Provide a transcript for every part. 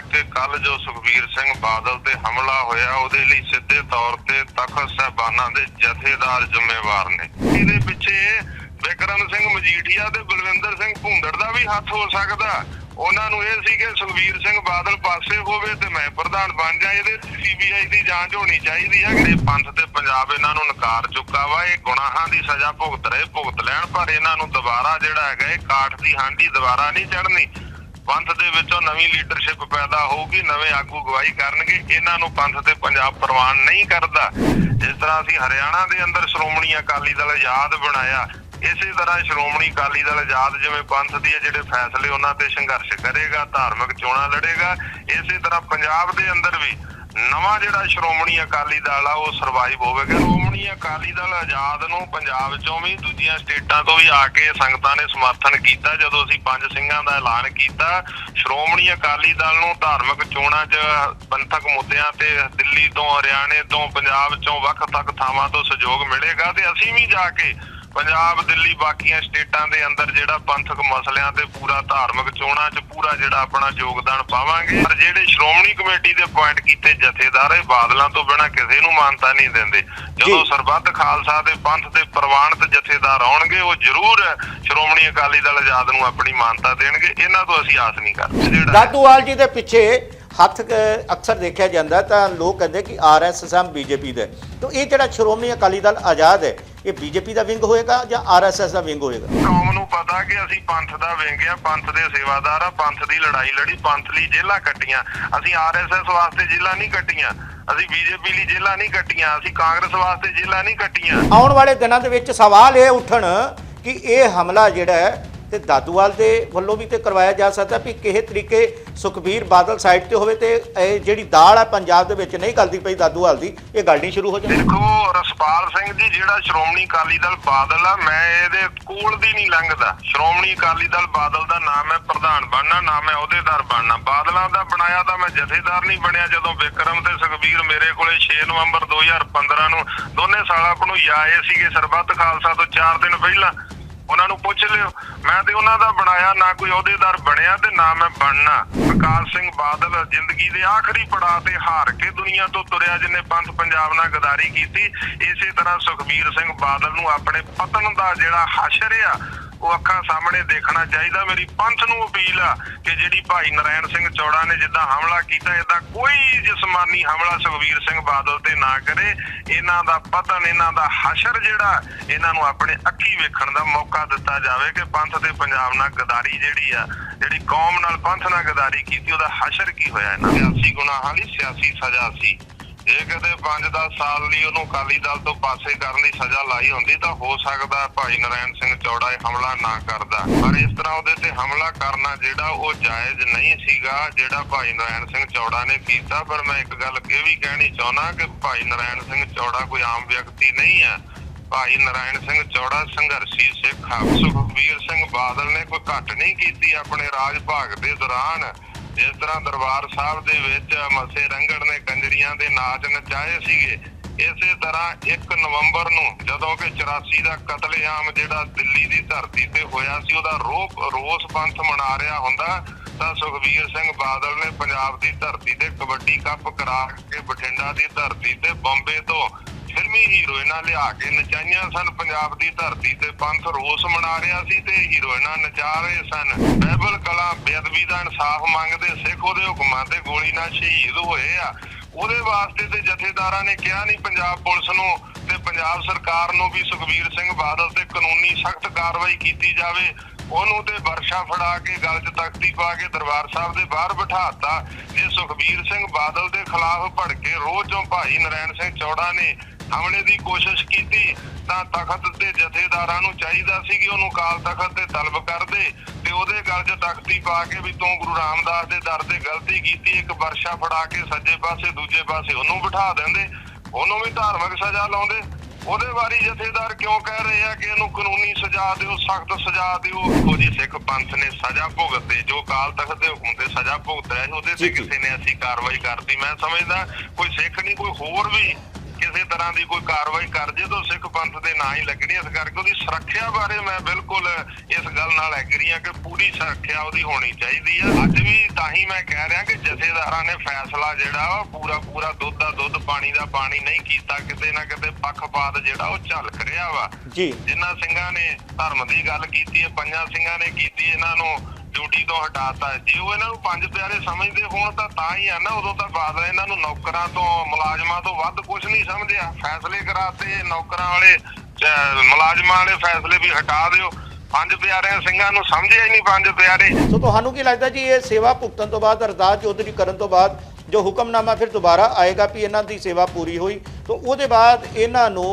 ਕਿ ਕੱਲ ਜੋ ਸੁਖਬੀਰ ਸਿੰਘ ਬਾਦਲ ਤੇ ਹਮਲਾ ਹੋਇਆ, ਉਹਦੇ ਲਈ ਸਿੱਧੇ ਤੌਰ ਤੇ ਤਖਤ ਸਾਹਿਬਾਨਾਂ ਦੇ ਜਥੇਦਾਰ ਜ਼ਿੰਮੇਵਾਰ ਨੇ। ਇਹਦੇ ਪਿੱਛੇ ਵਿਕਰਮ ਸਿੰਘ ਮਜੀਠੀਆ ਤੇ ਬਲਵਿੰਦਰ ਸਿੰਘ ਭੁੰਦੜ ਦਾ ਵੀ ਹੱਥ ਹੋ ਸਕਦਾ। ਉਹਨਾਂ ਨੂੰ ਇਹ ਸੀ ਕਿ ਸੁਖਬੀਰ ਸਿੰਘ ਬਾਦਲ ਪਾਸੇ ਹੋਵੇ ਤੇ ਮੈਂ ਪ੍ਰਧਾਨ ਬਣ ਜਾ, ਇਹਦੇ ਸੀਬੀਆਈ ਦੀ ਜਾਂਚ ਹੋਣੀ ਚਾਹੀਦੀ ਹੈ। ਕਿ ਪੰਥ ਤੇ ਪੰਜਾਬ ਇਹਨਾਂ ਨੂੰ ਨਕਾਰ ਚੁੱਕਾ ਵਾ, ਇਹ ਗੁਨਾਹਾਂ ਦੀ ਸਜ਼ਾ ਭੁਗਤ ਰਹੇ, ਭੁਗਤ ਲੈਣ, ਪਰ ਇਹਨਾਂ ਨੂੰ ਦੁਬਾਰਾ ਜਿਹੜਾ ਹੈਗਾ, ਇਹ ਕਾਠ ਦੀ ਹਾਂਡੀ ਦੁਬਾਰਾ ਨਹੀਂ ਚੜਨੀ ਪੰਥ ਦੇ ਵਿੱਚੋਂ ਨਵੀਂ ਲੀਡਰਸ਼ਿਪ ਪੈਦਾ ਹੋਊਗੀ, ਨਵੇਂ ਆਗੂ ਗਵਾਹੀ ਕਰਨਗੇ, ਇਹਨਾਂ ਨੂੰ ਪੰਥ ਤੇ ਪੰਜਾਬ ਪ੍ਰਵਾਨ ਨਹੀਂ ਕਰਦਾ। ਜਿਸ ਤਰ੍ਹਾਂ ਅਸੀਂ ਹਰਿਆਣਾ ਦੇ ਅੰਦਰ ਸ਼੍ਰੋਮਣੀ ਅਕਾਲੀ ਦਲ ਆਜ਼ਾਦ ਬਣਾਇਆ, ਇਸੇ ਤਰ੍ਹਾਂ ਸ਼੍ਰੋਮਣੀ ਅਕਾਲੀ ਦਲ ਆਜ਼ਾਦ ਜਿਵੇਂ ਪੰਥ ਦੀ ਜਿਹੜੇ ਫੈਸਲੇ ਉਹਨਾਂ ਤੇ ਸੰਘਰਸ਼ ਕਰੇਗਾ, ਧਾਰਮਿਕ ਚੋਣਾਂ ਲੜੇਗਾ, ਇਸੇ ਤਰ੍ਹਾਂ ਪੰਜਾਬ ਦੇ ਅੰਦਰ ਵੀ ਨਵਾਂ ਜਿਹੜਾ ਸ਼੍ਰੋਮਣੀ ਅਕਾਲੀ ਦਲ ਆ, ਉਹ ਸਰਵਾਈਵ ਹੋਵੇਗਾ। ਸ਼੍ਰੋਮਣੀ ਅਕਾਲੀ ਦਲ ਆਜ਼ਾਦ ਨੂੰ ਪੰਜਾਬ ਚੋਂ ਵੀ ਦੂਜੀਆਂ ਸਟੇਟਾਂ ਤੋਂ ਵੀ ਆ ਕੇ ਸੰਗਤਾਂ ਨੇ ਸਮਰਥਨ ਕੀਤਾ, ਜਦੋਂ ਅਸੀਂ ਪੰਜ ਸਿੰਘਾਂ ਦਾ ਐਲਾਨ ਕੀਤਾ। ਸ਼੍ਰੋਮਣੀ ਅਕਾਲੀ ਦਲ ਨੂੰ ਧਾਰਮਿਕ ਚੋਣਾਂ 'ਚ ਪੰਥਕ ਮੁੱਦਿਆਂ ਤੇ ਦਿੱਲੀ ਤੋਂ ਹਰਿਆਣੇ ਤੋਂ ਪੰਜਾਬ ਚੋਂ ਵੱਖ ਤੱਕ ਥਾਵਾਂ ਤੋਂ ਸਹਿਯੋਗ ਮਿਲੇਗਾ ਤੇ ਅਸੀਂ ਵੀ ਜਾ ਕੇ ਪੰਜਾਬ ਦਿੱਲੀ ਬਾਕੀਆਂ ਸਟੇਟਾਂ ਦੇ ਅੰਦਰ ਜਿਹੜਾ ਪੰਥਕ ਮਸਲਿਆਂ ਤੇ ਪੂਰਾ ਧਾਰਮਿਕ ਚੋਣਾਂ 'ਚ ਪੂਰਾ ਜਿਹੜਾ ਆਪਣਾ ਯੋਗਦਾਨ ਪਾਵਾਂਗੇ ਪਰ ਜਿਹੜੇ ਸ਼੍ਰੋਮਣੀ ਕਮੇਟੀ ਦੇ ਪੁਆਇੰਟ ਕੀਤੇ ਜਥੇਦਾਰ ਇਹ ਬਾਦਲਾਂ ਤੋਂ ਬਿਨਾਂ ਕਿਸੇ ਨੂੰ ਮਾਨਤਾ ਨਹੀਂ ਦਿੰਦੇ ਜਦੋਂ। ਸਰਬੱਤ ਖਾਲਸਾ ਦੇ ਪੰਥ ਦੇ ਪ੍ਰਵਾਨਿਤ ਜਥੇਦਾਰ ਆਉਣਗੇ ਉਹ ਜ਼ਰੂਰ ਸ਼੍ਰੋਮਣੀ ਅਕਾਲੀ ਦਲ ਆਜ਼ਾਦ ਨੂੰ ਆਪਣੀ ਮਾਨਤਾ ਦੇਣਗੇ ਇਹਨਾਂ ਤੋਂ ਅਸੀਂ ਆਸ ਨਹੀਂ ਕਰਦੇ ਜਿਹੜਾ ਦਾਦੂਵਾਲ ਜੀ ਦੇ ਪਿੱਛੇ ਹੱਥ ਅਕਸਰ ਦੇਖਿਆ ਜਾਂਦਾ ਤਾਂ ਲੋਕ ਕਹਿੰਦੇ ਕਿ ਆਰਐਸਐਸ ਹਮ ਬੀਜੇਪੀ ਦਾ। ਤਾਂ ਇਹ ਜਿਹੜਾ ਸ਼੍ਰੋਮਣੀ ਅਕਾਲੀ ਦਲ ਆਜ਼ਾਦ ਹੈ ਇਹ ਬੀਜੇਪੀ ਦਾ ਵਿੰਗ ਹੋਏਗਾ ਜਾਂ ਆਰਐਸਐਸ ਦਾ ਵਿੰਗ ਹੋਏਗਾ? ਕੌਮ ਨੂੰ ਪਤਾ ਕਿ ਅਸੀਂ ਪੰਥ ਦਾ ਵਿੰਗ ਆ ਪੰਥ ਦੇ ਸੇਵਾਦਾਰ ਆ ਪੰਥ ਦੀ ਲੜਾਈ ਲੜੀ ਪੰਥ ਲਈ ਜੇਲਾਂ ਕੱਟੀਆਂ। ਅਸੀਂ ਆਰਐਸਐਸ ਵਾਸਤੇ ਜੇਲਾਂ ਨਹੀਂ ਕੱਟੀਆਂ ਅਸੀਂ ਬੀਜੇਪੀ ਲਈ ਜੇਲਾਂ ਨਹੀਂ ਕੱਟੀਆਂ ਅਸੀਂ ਕਾਂਗਰਸ ਵਾਸਤੇ ਜੇਲਾਂ ਨਹੀਂ ਕੱਟੀਆਂ। ਆਉਣ ਵਾਲੇ ਦਿਨਾਂ ਦੇ ਵਿੱਚ ਸਵਾਲ ਇਹ ਉੱਠਣ ਕਿ ਇਹ ਹਮਲਾ ਜਿਹੜਾ ਹੈ ਤੇ ਦਾਦੂਵਾਲ ਦੇ ਵੱਲੋਂ ਵੀ ਤੇ ਕਰਵਾਇਆ ਜਾ ਸਕਦਾ ਵੀ ਕਿਸੇ ਤਰੀਕੇ ਸੁਖਬੀਰ ਬਾਦਲ ਸਾਈਡ ਤੇ ਹੋਵੇ ਤੇ ਇਹ ਜਿਹੜੀ ਦਾਲ ਹੈ ਪੰਜਾਬ ਦੇ ਵਿੱਚ ਨਹੀਂ ਗਲਦੀ ਪਈ ਦਾਦੂਵਾਲ ਦੀ, ਇਹ ਗੱਲ ਨਹੀਂ ਸ਼ੁਰੂ ਹੋ ਜਾਏ ਦੇਖੋ, ਰਸਪਾਲ ਸਿੰਘ ਜੀ, ਜਿਹੜਾ ਸ਼੍ਰੋਮਣੀ ਅਕਾਲੀ ਦਲ ਬਾਦਲ ਆ, ਮੈਂ ਇਹਦੇ ਕੋਲ ਦੀ ਨਹੀਂ ਲੰਘਦਾ। ਸ਼੍ਰੋਮਣੀ ਅਕਾਲੀ ਦਲ ਬਾਦਲ ਦਾ ਨਾਮ ਹੈ ਪ੍ਰਧਾਨ ਬਣਨਾ ਨਾਮ ਹੈ ਅਹੁਦੇਦਾਰ ਬਣਨਾ। ਬਾਦਲਾਂ ਦਾ ਬਣਾਇਆ ਤਾਂ ਮੈਂ ਜਥੇਦਾਰ ਨਹੀਂ ਬਣਿਆ ਜਦੋਂ ਵਿਕਰਮ ਤੇ ਸੁਖਬੀਰ ਮੇਰੇ ਕੋਲੇ 6 ਨਵੰਬਰ 2015 ਨੂੰ ਦੋਨੇ ਸਾਲਾ ਨੂੰ ਆਏ ਸੀਗੇ ਸਰਬੱਤ ਖਾਲਸਾ ਤੋਂ 4 ਦਿਨ ਪਹਿਲਾਂ। ਉਹਨਾਂ ਨੂੰ ਪੁੱਛ ਲਿਓ। ਮੈਂ ਤੇ ਉਹਨਾਂ ਦਾ ਬਣਾਇਆ, ਨਾ ਕੋਈ ਅਹੁਦੇਦਾਰ ਬਣਿਆ ਤੇ ਨਾ ਮੈਂ ਬਣਨਾ। ਵਿਕਾਸ ਸਿੰਘ ਬਾਦਲ ਜ਼ਿੰਦਗੀ ਦੇ ਆਖਰੀ ਪੜਾਅ ਤੇ ਹਾਰ ਕੇ ਦੁਨੀਆ ਤੋਂ ਤੁਰਿਆ, ਜਿਨੇ ਪੰਥ ਪੰਜਾਬ ਨਾਲ ਗਦਾਰੀ ਕੀਤੀ, ਇਸੇ ਤਰ੍ਹਾਂ ਸੁਖਬੀਰ ਸਿੰਘ ਬਾਦਲ ਨੂੰ ਆਪਣੇ ਪਤਨ ਦਾ ਜਿਹੜਾ ਹਸ਼ਰ ਆ ਉਹ ਅੱਖਾਂ ਸਾਹਮਣੇ ਦੇਖਣਾ ਚਾਹੀਦਾ। ਮੇਰੀ ਪੰਥ ਨੂੰ ਅਪੀਲ ਆ ਕਿ ਜਿਹੜੀ ਭਾਈ ਨਰਾਇਣ ਸਿੰਘ ਚੌੜਾ ਨੇ ਜਿੱਦਾਂ ਹਮਲਾ ਕੀਤਾ ਇਦਾਂ ਕੋਈ ਜਿਸਮਾਨੀ ਹਮਲਾ ਸੁਖਬੀਰ ਸਿੰਘ ਬਾਦਲ ਤੇ ਨਾ ਕਰੇ। ਇਹਨਾਂ ਦਾ ਪਤਨ, ਇਹਨਾਂ ਦਾ ਹਸ਼ਰ ਜਿਹੜਾ, ਇਹਨਾਂ ਨੂੰ ਆਪਣੇ ਅੱਖੀ ਵੇਖਣ ਦਾ ਮੌਕਾ ਦਿੱਤਾ ਜਾਵੇ ਕਿ ਪੰਥ ਤੇ ਪੰਜਾਬ ਨਾਲ ਗਦਾਰੀ ਜਿਹੜੀ ਆ, ਜਿਹੜੀ ਕੌਮ ਨਾਲ ਪੰਥ ਨਾਲ ਗਦਾਰੀ ਕੀਤੀ, ਉਹਦਾ ਹਸ਼ਰ ਕੀ ਹੋਇਆ? ਇਹਨਾਂ ਸਿਆਸੀ ਗੁਨਾਹਾਂ ਲਈ ਸਿਆਸੀ ਸਜ਼ਾ ਸੀ। ਜੇ ਕਦੇ 5-10 ਸਾਲ ਲਈ ਉਹਨੂੰ ਅਕਾਲੀ ਦਲ ਤੋਂ ਪਾਸੇ ਕਰਨ ਦੀ ਸਜ਼ਾ ਲਾਈ ਹੁੰਦੀ ਤਾਂ ਹੋ ਸਕਦਾ ਭਾਈ ਨਰਾਇਣ ਸਿੰਘ ਚੌੜਾ ਇਹ ਹਮਲਾ ਨਾ ਕਰਦਾ। ਪਰ ਇਸ ਤਰ੍ਹਾਂ ਉਹਦੇ ਤੇ ਹਮਲਾ ਕਰਨਾ ਜਿਹੜਾ ਉਹ ਜਾਇਜ਼ ਨਹੀਂ ਸੀਗਾ, ਜਿਹੜਾ ਭਾਈ ਨਰਾਇਣ ਸਿੰਘ ਚੌੜਾ ਨੇ ਕੀਤਾ। ਪਰ ਮੈਂ ਇੱਕ ਗੱਲ ਇਹ ਵੀ ਕਹਿਣੀ ਚਾਹੁੰਦਾ ਕਿ ਭਾਈ ਨਰਾਇਣ ਸਿੰਘ ਚੌੜਾ ਕੋਈ ਆਮ ਵਿਅਕਤੀ ਨਹੀਂ ਹੈ। ਭਾਈ ਨਰਾਇਣ ਸਿੰਘ ਚੌੜਾ ਸੰਘਰਸ਼ੀ ਸਿੱਖ ਆ। ਸੁਖਬੀਰ ਸਿੰਘ ਬਾਦਲ ਨੇ ਕੋਈ ਘੱਟ ਨਹੀਂ ਕੀਤੀ ਆਪਣੇ ਰਾਜ ਭਾਗ ਦੇ ਦੌਰਾਨ। ਜਿਸ ਤਰ੍ਹਾਂ ਦਰਬਾਰ ਸਾਹਿਬ ਦੇ ਵਿੱਚ ਮੱਸੇ ਰੰਗੜ ਨੇ ਕੰਜਰੀਆਂ ਦੇ ਨਾਚ ਨਚਾਏ ਸੀਗੇ, ਇਸੇ ਤਰ੍ਹਾਂ 1 ਨਵੰਬਰ ਨੂੰ ਜਦੋਂ ਕਿ 84 ਦਾ ਕਤਲੇਆਮ ਜਿਹੜਾ ਦਿੱਲੀ ਦੀ ਧਰਤੀ ਤੇ ਹੋਇਆ ਸੀ, ਉਹਦਾ ਰੋਪ ਰੋਸ ਪੰਥ ਮਨਾ ਰਿਹਾ ਹੁੰਦਾ, ਤਾਂ ਸੁਖਬੀਰ ਸਿੰਘ ਬਾਦਲ ਨੇ ਪੰਜਾਬ ਦੀ ਧਰਤੀ ਤੇ ਕਬੱਡੀ ਕੱਪ ਕਰਾ ਕੇ ਬਠਿੰਡਾ ਦੀ ਧਰਤੀ ਤੇ ਬੰਬੇ ਤੋਂ ਫਿਲਮੀ ਹੀਰੋਇਨਾਂ ਲਿਆ ਕੇ ਨਚਾਈਆਂ ਸਨ। ਪੰਜਾਬ ਦੀ ਧਰਤੀ ਤੇ ਪੰਥ ਰੋਸ ਮਨਾ ਰਿਹਾ ਸੀ ਤੇ ਹੀਰੋਇਨਾਂ ਨਚਾ ਰਹੇ ਸਨ। ਬਾਈਬਲ ਕਲਾ ਬੇਅਦਬੀ ਦਾ ਇਨਸਾਫ ਮੰਗਦੇ ਸਿੱਖ ਉਹਦੇ ਹੁਕਮਾਂ ਤੇ ਗੋਲੀ ਨਾਲ ਸ਼ਹੀਦ ਹੋਏ ਆ। ਉਹਦੇ ਵਾਸਤੇ ਤੇ ਜਥੇਦਾਰਾਂ ਨੇ ਕਿਹਾ ਨਹੀਂ, ਪੰਜਾਬ ਪੁਲਿਸ ਨੂੰ ਤੇ ਪੰਜਾਬ ਸਰਕਾਰ ਨੂੰ ਵੀ ਸੁਖਬੀਰ ਸਿੰਘ ਬਾਦਲ ਤੇ ਕਾਨੂੰਨੀ ਸਖਤ ਕਾਰਵਾਈ ਕੀਤੀ ਜਾਵੇ। ਉਹਨੂੰ ਤੇ ਵਰਸ਼ਾ ਫੜਾ ਕੇ ਗਲ 'ਚ ਤਖਤੀ ਪਾ ਕੇ ਦਰਬਾਰ ਸਾਹਿਬ ਦੇ ਬਾਹਰ ਬਿਠਾਤਾ ਜੇ ਸੁਖਬੀਰ ਸਿੰਘ ਬਾਦਲ ਦੇ ਖਿਲਾਫ ਭੜਕੇ ਰੋਹ ਚੋਂ ਭਾਈ ਨਰਾਇਣ ਸਿੰਘ ਚੌੜਾ ਨੇ ਹਮਲੇ ਦੀ ਕੋਸ਼ਿਸ਼ ਕੀਤੀ ਤਾਂ ਤਖਤ ਦੇ ਜਥੇਦਾਰਾਂ ਨੂੰ ਚਾਹੀਦਾ ਸੀ ਕਿ ਉਹਨੂੰ ਕਾਲ ਤਖਤ ਤੇ ਤਲਬ ਕਰਦੇ ਤੇ ਉਹਦੇ ਗਲ 'ਚ ਤਖਤੀ ਪਾ ਕੇ ਵੀ ਤੂੰ ਗੁਰੂ ਰਾਮਦਾਸ ਦੇ ਦਰ ਤੇ ਗਲਤੀ ਕੀਤੀ ਇੱਕ ਵਰਸ਼ਾ ਫੜਾ ਕੇ ਸੱਜੇ ਪਾਸੇ ਦੂਜੇ ਪਾਸੇ ਉਹਨੂੰ ਬਿਠਾ ਦਿੰਦੇ ਉਹਨੂੰ ਵੀ ਧਾਰਮਿਕ ਸਜ਼ਾ ਲਾਉਂਦੇ। ਉਹਦੇ ਬਾਰੇ ਜਥੇਦਾਰ ਕਿਉਂ ਕਹਿ ਰਹੇ ਆ ਕਿ ਇਹਨੂੰ ਕਾਨੂੰਨੀ ਸਜ਼ਾ ਦਿਓ ਸਖਤ ਸਜ਼ਾ ਦਿਓ? ਉਹ ਜੀ ਸਿੱਖ ਪੰਥ ਨੇ ਸਜ਼ਾ ਭੁਗਤੇ ਜੋ ਕਾਲ ਤਖਤ ਦੇ ਹੁਕਮ ਤੇ ਸਜ਼ਾ ਭੁਗਤ ਰਿਹਾ ਸੀ ਉਹਦੇ ਤੇ। ਕਿਸੇ ਨੇ ਅਸੀਂ ਕਾਰਵਾਈ ਕਰਤੀ। ਮੈਂ ਸਮਝਦਾ ਕੋਈ ਸਿੱਖ ਨਹੀਂ ਕੋਈ ਹੋਰ ਵੀ ਕਿਸੇ ਤਰ੍ਹਾਂ ਦੀ ਕੋਈ ਕਾਰਵਾਈ ਕਰ ਜੇ ਤਾਂ ਸਿੱਖ ਪੰਥ ਦੇ ਨਾਂ ਹੀ ਲੱਗਣੀ ਇਸ ਕਰਕੇ ਉਹਦੀ ਸੁਰੱਖਿਆ ਬਾਰੇ ਮੈਂ ਬਿਲਕੁਲ ਇਸ ਗੱਲ ਨਾਲ ਐਗਰੀ ਹਾਂ ਕਿ ਪੂਰੀ ਸੁਰੱਖਿਆ ਉਹਦੀ ਹੋਣੀ ਚਾਹੀਦੀ ਆ ਅੱਜ ਵੀ ਤਾਂ ਹੀ ਮੈਂ ਕਹਿ ਰਿਹਾ ਕਿ ਜਥੇਦਾਰਾਂ ਨੇ ਫੈਸਲਾ ਜਿਹੜਾ ਉਹ ਪੂਰਾ ਪੂਰਾ ਦੁੱਧ ਦਾ ਦੁੱਧ ਪਾਣੀ ਦਾ ਪਾਣੀ ਨਹੀਂ ਕੀਤਾ। ਕਿਤੇ ਨਾ ਕਿਤੇ ਪੱਖਪਾਤ ਜਿਹੜਾ ਉਹ ਝਲਕ ਰਿਹਾ ਵਾ। ਜੀ। ਜਿਨ੍ਹਾਂ ਸਿੰਘਾਂ ਨੇ ਧਰਮ ਦੀ ਗੱਲ ਕੀਤੀ ਹੈ ਪੰਜਾਂ ਸਿੰਘਾਂ ਨੇ ਕੀਤੀ ਇਹਨਾਂ ਨੂੰ ਡਿਊਟੀ ਤੋਂ ਹਟਾਤਾ ਜੇ ਉਹ ਇਹਨਾਂ ਨੂੰ ਪੰਜ ਪਿਆਰੇ ਸਮਝਦੇ ਹੋਣ ਤਾਂ ਤਾਂ ਹੀ ਆ ਨਾ, ਉਦੋਂ ਤਾਂ ਬਾਅਦ ਇਹਨਾਂ ਨੂੰ ਨੌਕਰਾਂ ਤੋਂ, ਮੁਲਾਜ਼ਮਾਂ ਤੋਂ ਵੱਧ ਕੁਝ ਨਹੀਂ ਸਮਝਿਆ। ਫੈਸਲੇ ਕਰਾਤੇ, ਨੌਕਰਾਂ ਵਾਲੇ ਮੁਲਾਜ਼ਮਾਂ ਵਾਲੇ ਫੈਸਲੇ ਵੀ ਹਟਾ ਦਿਓ। ਪੰਜ ਪਿਆਰਿਆਂ ਸਿੰਘਾਂ ਨੂੰ ਸਮਝਿਆ ਹੀ ਨਹੀਂ ਪੰਜ ਪਿਆਰੇ। ਸੋ ਤੁਹਾਨੂੰ ਕੀ ਲੱਗਦਾ ਜੀ, ਇਹ ਸੇਵਾ ਭੁਗਤਣ ਤੋਂ ਬਾਅਦ, ਅਰਦਾਸ ਚੌਧਰੀ ਕਰਨ ਤੋਂ ਬਾਅਦ, ਜੋ ਹੁਕਮਨਾਮਾ ਫਿਰ ਦੁਬਾਰਾ ਆਏਗਾ ਵੀ ਇਹਨਾਂ ਦੀ ਸੇਵਾ ਪੂਰੀ ਹੋਈ, ਤਾਂ ਉਹਦੇ ਬਾਅਦ ਇਹਨਾਂ ਨੂੰ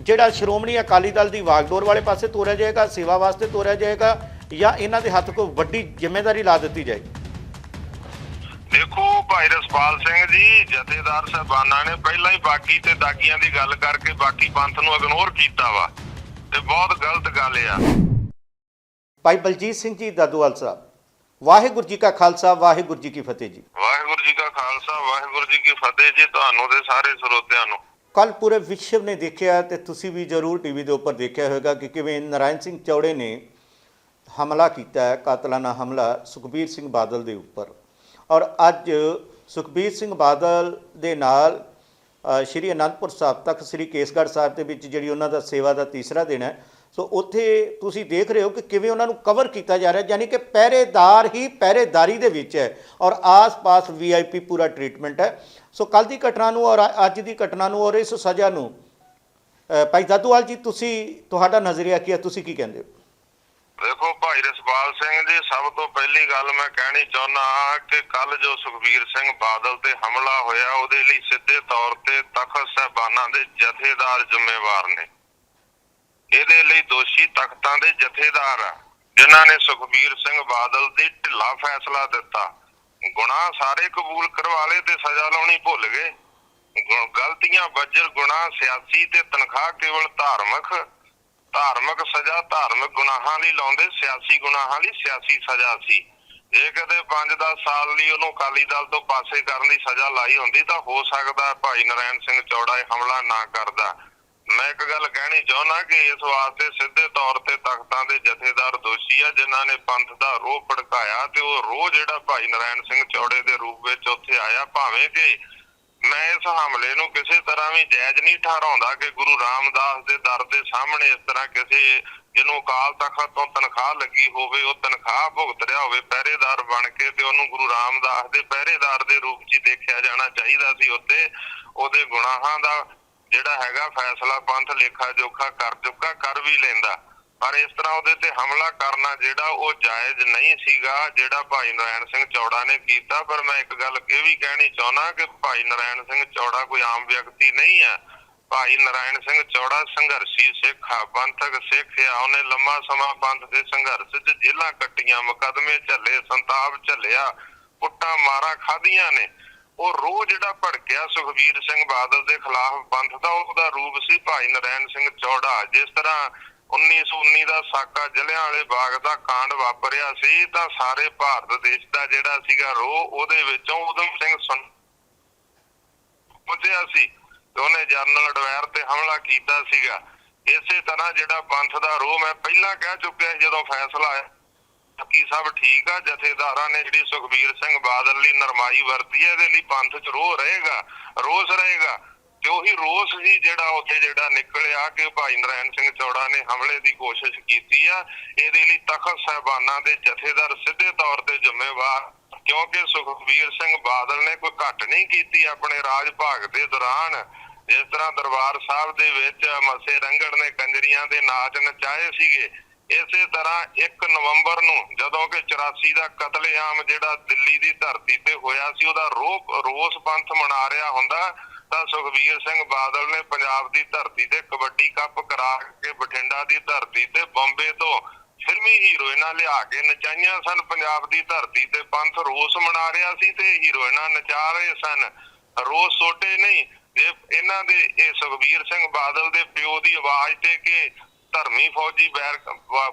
ਜਿਹੜਾ ਸ਼੍ਰੋਮਣੀ ਅਕਾਲੀ ਦਲ ਦੀ ਵਾਗਡੋਰ ਵਾਲੇ ਪਾਸੇ ਤੋਰਿਆ ਜਾਏਗਾ, ਸੇਵਾ ਵਾਸਤੇ ਤੋਰਿਆ ਜਾਏਗਾ ਜਾਂ ਇਹਨਾਂ ਦੇ ਹੱਥ ਕੋਈ ਵੱਡੀ ਜ਼ਿੰਮੇਵਾਰੀ ਲਾ ਦਿੱਤੀ ਜਾਏਗੀ ਦੇਖੋ ਭਾਈ ਰਸਪਾਲ ਸਿੰਘ ਜੀ ਜਥੇਦਾਰ ਸਾਹਿਬਾਨਾਂ ਨੇ ਪਹਿਲਾਂ ਹੀ ਬਾਗੀ ਤੇ ਦਾਗੀਆਂ ਦੀ ਗੱਲ ਕਰਕੇ ਬਾਕੀ ਪੰਥ ਨੂੰ ਇਗਨੋਰ ਕੀਤਾ ਵਾ ਤੇ ਬਹੁਤ ਗਲਤ ਗੱਲ ਆ। ਭਾਈ ਬਲਜੀਤ ਸਿੰਘ ਜੀ ਦਾਦੂਵਾਲ ਸਾਹਿਬ ਵਾਹਿਗੁਰੂ ਜੀ ਕਾ ਖਾਲਸਾ ਵਾਹਿਗੁਰੂ ਜੀ ਕੀ ਫਤਿਹ ਜੀ। ਵਾਹਿਗੁਰੂ ਜੀ ਕਾ ਖਾਲਸਾ ਵਾਹਿਗੁਰੂ ਜੀ ਕੀ ਫਤਿਹ ਜੀ ਤੁਹਾਨੂੰ ਤੇ ਸਾਰੇ ਸਰੋਤਿਆਂ ਨੂੰ। ਕੱਲ ਪੂਰੇ ਵਿਸ਼ਵ ਨੇ ਦੇਖਿਆ ਤੇ ਤੁਸੀਂ ਵੀ ਜ਼ਰੂਰ ਟੀਵੀ ਦੇ ਉੱਪਰ ਦੇਖਿਆ ਹੋਵੇਗਾ ਕਿ ਕਿਵੇਂ ਨਰਾਇਣ ਸਿੰਘ ਚੌੜੇ ਨੇ ਹਮਲਾ ਕੀਤਾ ਹੈ ਕਾਤਲਾਨਾ ਹਮਲਾ, ਸੁਖਬੀਰ ਸਿੰਘ ਬਾਦਲ ਦੇ ਉੱਪਰ। ਔਰ ਅੱਜ ਸੁਖਬੀਰ ਸਿੰਘ ਬਾਦਲ ਦੇ ਨਾਲ ਸ਼੍ਰੀ ਅਨੰਦਪੁਰ ਸਾਹਿਬ ਤੱਕ, ਸ਼੍ਰੀ ਕੇਸਗੜ੍ਹ ਸਾਹਿਬ ਦੇ ਵਿੱਚ ਜਿਹੜੀ ਉਹਨਾਂ ਦਾ ਸੇਵਾ ਦਾ ਤੀਸਰਾ ਦਿਨ ਹੈ, ਸੋ ਉੱਥੇ ਤੁਸੀਂ ਦੇਖ ਰਹੇ ਹੋ ਕਿ ਕਿਵੇਂ ਉਹਨਾਂ ਨੂੰ ਕਵਰ ਕੀਤਾ ਜਾ ਰਿਹਾ, ਯਾਨੀ ਕਿ ਪਹਿਰੇਦਾਰ ਹੀ ਪਹਿਰੇਦਾਰੀ ਦੇ ਵਿੱਚ ਹੈ ਔਰ ਆਸ-ਪਾਸ ਵੀਆਈਪੀ ਪੂਰਾ ਟ੍ਰੀਟਮੈਂਟ ਹੈ। ਸੋ ਕੱਲ ਦੀ ਘਟਨਾ ਨੂੰ ਔਰ ਅੱਜ ਦੀ ਘਟਨਾ ਨੂੰ ਔਰ ਇਸ ਸਜ਼ਾ ਨੂੰ ਭਾਈ ਦਾਦੂਵਾਲ ਜੀ, ਤੁਸੀਂ, ਤੁਹਾਡਾ ਨਜ਼ਰੀਆ ਕੀ ਹੈ? ਤੁਸੀਂ ਕੀ ਕਹਿੰਦੇ ਹੋ? ਦੇਖੋ ਭਾਈ ਰਸਪਾਲ ਸਿੰਘ ਜੀ, ਸਭ ਤੋਂ ਪਹਿਲੀ ਗੱਲ ਮੈਂ ਕਹਿਣੀ ਚਾਹੁੰਦਾ ਕਿ ਕੱਲ ਜੋ ਸੁਖਬੀਰ ਸਿੰਘ ਬਾਦਲ ਤੇ ਹਮਲਾ ਹੋਇਆ, ਉਹਦੇ ਲਈ ਸਿੱਧੇ ਤੌਰ ਤੇ ਤਖਤ ਸਾਹਿਬਾਨਾਂ ਦੇ ਜਥੇਦਾਰ ਜ਼ਿੰਮੇਵਾਰ ਨੇ। ਇਹਦੇ ਲਈ ਦੋਸ਼ੀ ਤਖਤਾਂ ਦੇ ਜਥੇਦਾਰ ਆ, ਜਿਨ੍ਹਾਂ ਨੇ ਸੁਖਬੀਰ ਸਿੰਘ ਬਾਦਲ ਦੀ ਢਿੱਲਾ ਫੈਸਲਾ ਦਿੱਤਾ। ਗੁਨਾਹ ਸਾਰੇ ਕਬੂਲ ਕਰਵਾ ਲਏ ਤੇ ਸਜ਼ਾ ਲਾਉਣੀ ਭੁੱਲ ਗਏ। ਗਲਤੀਆਂ ਬੱਜਰ ਗੁਨਾਹ ਸਿਆਸੀ ਤੇ ਤਨਖਾਹ ਕੇਵਲ ਧਾਰਮਿਕ ਧਾਰਮਿਕ ਸਜ਼ਾ ਧਾਰਮਿਕ ਗੁਨਾਹਾਂ ਲਈ ਲਾਉਂਦੇ, ਸਿਆਸੀ ਗੁਨਾਹਾਂ ਲਈ ਸਿਆਸੀ ਸਜ਼ਾ ਸੀ। ਜੇ ਕਦੇ 5-10 ਸਾਲ ਲਈ ਉਹਨੂੰ ਅਕਾਲੀ ਦਲ ਤੋਂ ਪਾਸੇ ਕਰਨ ਦੀ ਸਜ਼ਾ ਲਾਈ ਹੁੰਦੀ ਤਾਂ ਹੋ ਸਕਦਾ ਭਾਈ ਨਰਾਇਣ ਸਿੰਘ ਚੌੜਾ ਇਹ ਹਮਲਾ ਨਾ ਕਰਦਾ। ਮੈਂ ਇੱਕ ਗੱਲ ਕਹਿਣੀ ਚਾਹੁੰਦਾ ਕਿ ਇਸ ਵਾਸਤੇ ਸਿੱਧੇ ਤੌਰ ਤੇ ਤਖਤਾਂ ਦੇ ਜਥੇਦਾਰ ਦੋਸ਼ੀ ਆ, ਜਿਨ੍ਹਾਂ ਨੇ ਪੰਥ ਦਾ ਰੋਹ ਭੜਕਾਇਆ ਤੇ ਉਹ ਰੋਹ ਜਿਹੜਾ ਭਾਈ ਨਰਾਇਣ ਸਿੰਘ ਚੌੜੇ ਦੇ ਰੂਪ ਵਿੱਚ ਉੱਥੇ ਆਇਆ, ਭਾਵੇਂ ਕਿ ਮੈਂ ਇਸ ਹਮਲੇ ਨੂੰ ਕਿਸੇ ਤਰ੍ਹਾਂ ਵੀ ਜਾਇਜ਼ ਨਹੀਂ ਠਹਿਰਾਉਂਦਾ ਕਿ ਗੁਰੂ ਰਾਮਦਾਸ ਦੇ ਦਰ ਦੇ ਸਾਹਮਣੇ ਇਸ ਤਰ੍ਹਾਂ ਕਿਸੇ ਜਿਹਨੂੰ ਅਕਾਲ ਤਖਤ ਤੋਂ ਤਨਖਾਹ ਲੱਗੀ ਹੋਵੇ, ਉਹ ਤਨਖਾਹ ਭੁਗਤ ਰਿਹਾ ਹੋਵੇ, ਪਹਿਰੇਦਾਰ ਬਣ ਕੇ ਤੇ ਉਹਨੂੰ ਗੁਰੂ ਰਾਮਦਾਸ ਦੇ ਪਹਿਰੇਦਾਰ ਦੇ ਰੂਪ 'ਚ ਦੇਖਿਆ ਜਾਣਾ ਚਾਹੀਦਾ ਸੀ ਉੱਤੇ ਉਹਦੇ ਗੁਨਾਹਾਂ ਦਾ ਜਿਹੜਾ ਹੈਗਾ ਫੈਸਲਾ ਪੰਥ ਲੇਖਾ ਜੋਖਾ ਕਰ ਚੁੱਕਾ ਕਰ ਵੀ ਲੈਂਦਾ। ਪਰ ਇਸ ਤਰ੍ਹਾਂ ਉਹਦੇ ਤੇ ਹਮਲਾ ਕਰਨਾ ਜਿਹੜਾ ਉਹ ਜਾਇਜ਼ ਨਹੀਂ ਸੀਗਾ, ਜਿਹੜਾ ਭਾਈ ਨਰਾਇਣ ਸਿੰਘ ਚੌੜਾ ਨੇ ਕੀਤਾ। ਪਰ ਮੈਂ ਇੱਕ ਗੱਲ ਇਹ ਵੀ ਕਹਿਣੀ ਚਾਹੁੰਦਾ ਕਿ ਭਾਈ ਨਰਾਇਣ ਸਿੰਘ ਚੌੜਾ ਕੋਈ ਆਮ ਵਿਅਕਤੀ ਨਹੀਂ ਹੈ। ਭਾਈ ਨਰਾਇਣ ਸਿੰਘ ਚੌੜਾ ਸੰਘਰਸ਼ੀ ਸਿੱਖ ਆ, ਪੰਥਕ ਸਿੱਖ ਆ। ਉਹਨੇ ਲੰਮਾ ਸਮਾਂ ਪੰਥ ਦੇ ਸੰਘਰਸ਼ 'ਚ ਜੇਲਾਂ ਕੱਟੀਆਂ, ਮੁਕਦਮੇ ਝੱਲੇ, ਸੰਤਾਪ ਝੱਲਿਆ, ਪੁੱਟਾਂ ਮਾਰਾਂ ਖਾਧੀਆਂ ਨੇ। ਉਹ ਰੋਹ ਜਿਹੜਾ ਭੜਕਿਆ ਸੁਖਬੀਰ ਸਿੰਘ ਬਾਦਲ ਦੇ ਖਿਲਾਫ ਪੰਥ ਦਾ, ਉਹਦਾ ਰੂਪ ਸੀ ਭਾਈ ਨਰਾਇਣ ਸਿੰਘ ਚੌੜਾ। ਜਿਸ ਤਰ੍ਹਾਂ 1919 ਦਾ ਸਾਕਾ ਜਲਿਆਂ ਵਾਲੇ ਬਾਗ ਦਾ ਕਾਂਡ ਵਾਪਰਿਆ ਸੀ, ਤਾਂ ਸਾਰੇ ਭਾਰਤ ਦੇਸ਼ ਦਾ ਜਿਹੜਾ ਸੀਗਾ ਰੋਹ ਉਹਦੇ ਵਿੱਚੋਂ ਉਦਮ ਸਿੰਘ ਸੁਨ ਪੁੱਜਿਆ ਸੀ ਉਹਨੇ ਜਨਰਲ ਡਵੈਰ ਤੇ ਹਮਲਾ ਕੀਤਾ ਸੀਗਾ। ਇਸੇ ਤਰ੍ਹਾਂ ਜਿਹੜਾ ਪੰਥ ਦਾ ਰੋਹ ਮੈਂ ਪਹਿਲਾਂ ਕਹਿ ਚੁੱਕਿਆ ਸੀ ਜਦੋਂ ਫੈਸਲਾ ਆਇਆ, ਬਾਕੀ ਸਭ ਠੀਕ ਆ, ਜਥੇਦਾਰਾਂ ਨੇ ਜਿਹੜੀ ਸੁਖਬੀਰ ਸਿੰਘ ਬਾਦਲ ਲਈ ਨਰਮਾਈ ਵਰਤੀ ਹੈ, ਇਹਦੇ ਲਈ ਪੰਥ 'ਚ ਰੋਹ ਰਹੇਗਾ, ਰੋਸ ਰਹੇਗਾ। ਤੇ ਉਹੀ ਰੋਸ ਹੀ ਜਿਹੜਾ ਉੱਥੇ ਜਿਹੜਾ ਨਿਕਲਿਆ ਕਿ ਭਾਈ ਨਰਾਇਣ ਸਿੰਘ ਚੌੜਾ ਨੇ ਹਮਲੇ ਦੀ ਕੋਸ਼ਿਸ਼ ਕੀਤੀ ਆ, ਇਹਦੇ ਲਈ ਤਖਤ ਸਾਹਿਬਾਨਾਂ ਦੇ ਜਥੇਦਾਰ ਸਿੱਧੇ ਤੌਰ ਤੇ ਜ਼ਿੰਮੇਵਾਰ, ਕਿਉਂਕਿ ਸੁਖਬੀਰ ਸਿੰਘ ਬਾਦਲ ਨੇ ਕੋਈ ਘੱਟ ਨਹੀਂ ਕੀਤੀ ਆਪਣੇ ਰਾਜ ਭਾਗ ਦੇ ਦੌਰਾਨ। ਜਿਸ ਤਰ੍ਹਾਂ ਦਰਬਾਰ ਸਾਹਿਬ ਦੇ ਵਿੱਚ ਮਸੇ ਰੰਗੜ ਨੇ ਕੰਜਰੀਆਂ ਦੇ ਨਾਚ ਨਚਾਏ ਸੀਗੇ, ਇਸੇ ਤਰ੍ਹਾਂ 1 ਨਵੰਬਰ ਨੂੰ ਜਦੋਂ ਕਿ 84 ਦਾ ਕਤਲੇਆਮ ਜਿਹੜਾ ਦਿੱਲੀ ਦੀ ਧਰਤੀ ਤੇ ਹੋਇਆ ਸੀ, ਉਹਦਾ ਰੋਹ ਰੋਸ ਪੰਥ ਮਨਾ ਰਿਹਾ ਹੁੰਦਾ ਤਾਂ ਸੁਖਬੀਰ ਸਿੰਘ ਬਾਦਲ ਨੇ ਪੰਜਾਬ ਦੀ ਧਰਤੀ ਤੇ ਕਬੱਡੀ ਕੱਪ ਕਰਾ ਕੇ ਬਠਿੰਡਾ ਦੀ ਧਰਤੀ ਤੇ ਬੰਬੇ ਤੋਂ ਫਿਲਮੀ ਹੀਰੋਇਨਾਂ ਲਿਆ ਕੇ ਨਚਾਈਆਂ ਸਨ। ਪੰਜਾਬ ਦੀ ਧਰਤੀ ਤੇ ਪੰਥ ਰੋਸ ਮਨਾ ਰਿਹਾ ਸੀ ਤੇ ਹੀਰੋਇਨਾਂ ਨਚਾ ਰਹੇ ਸਨ। ਰੋਸ ਸੋਟੇ ਨਹੀਂ, ਜੇ ਇਹਨਾਂ ਦੇ, ਇਹ ਸੁਖਬੀਰ ਸਿੰਘ ਬਾਦਲ ਦੇ ਪਿਓ ਦੀ ਆਵਾਜ਼ ਤੇ ਕਿ ਧਰਮੀ ਫੌਜੀ ਬੈਰ,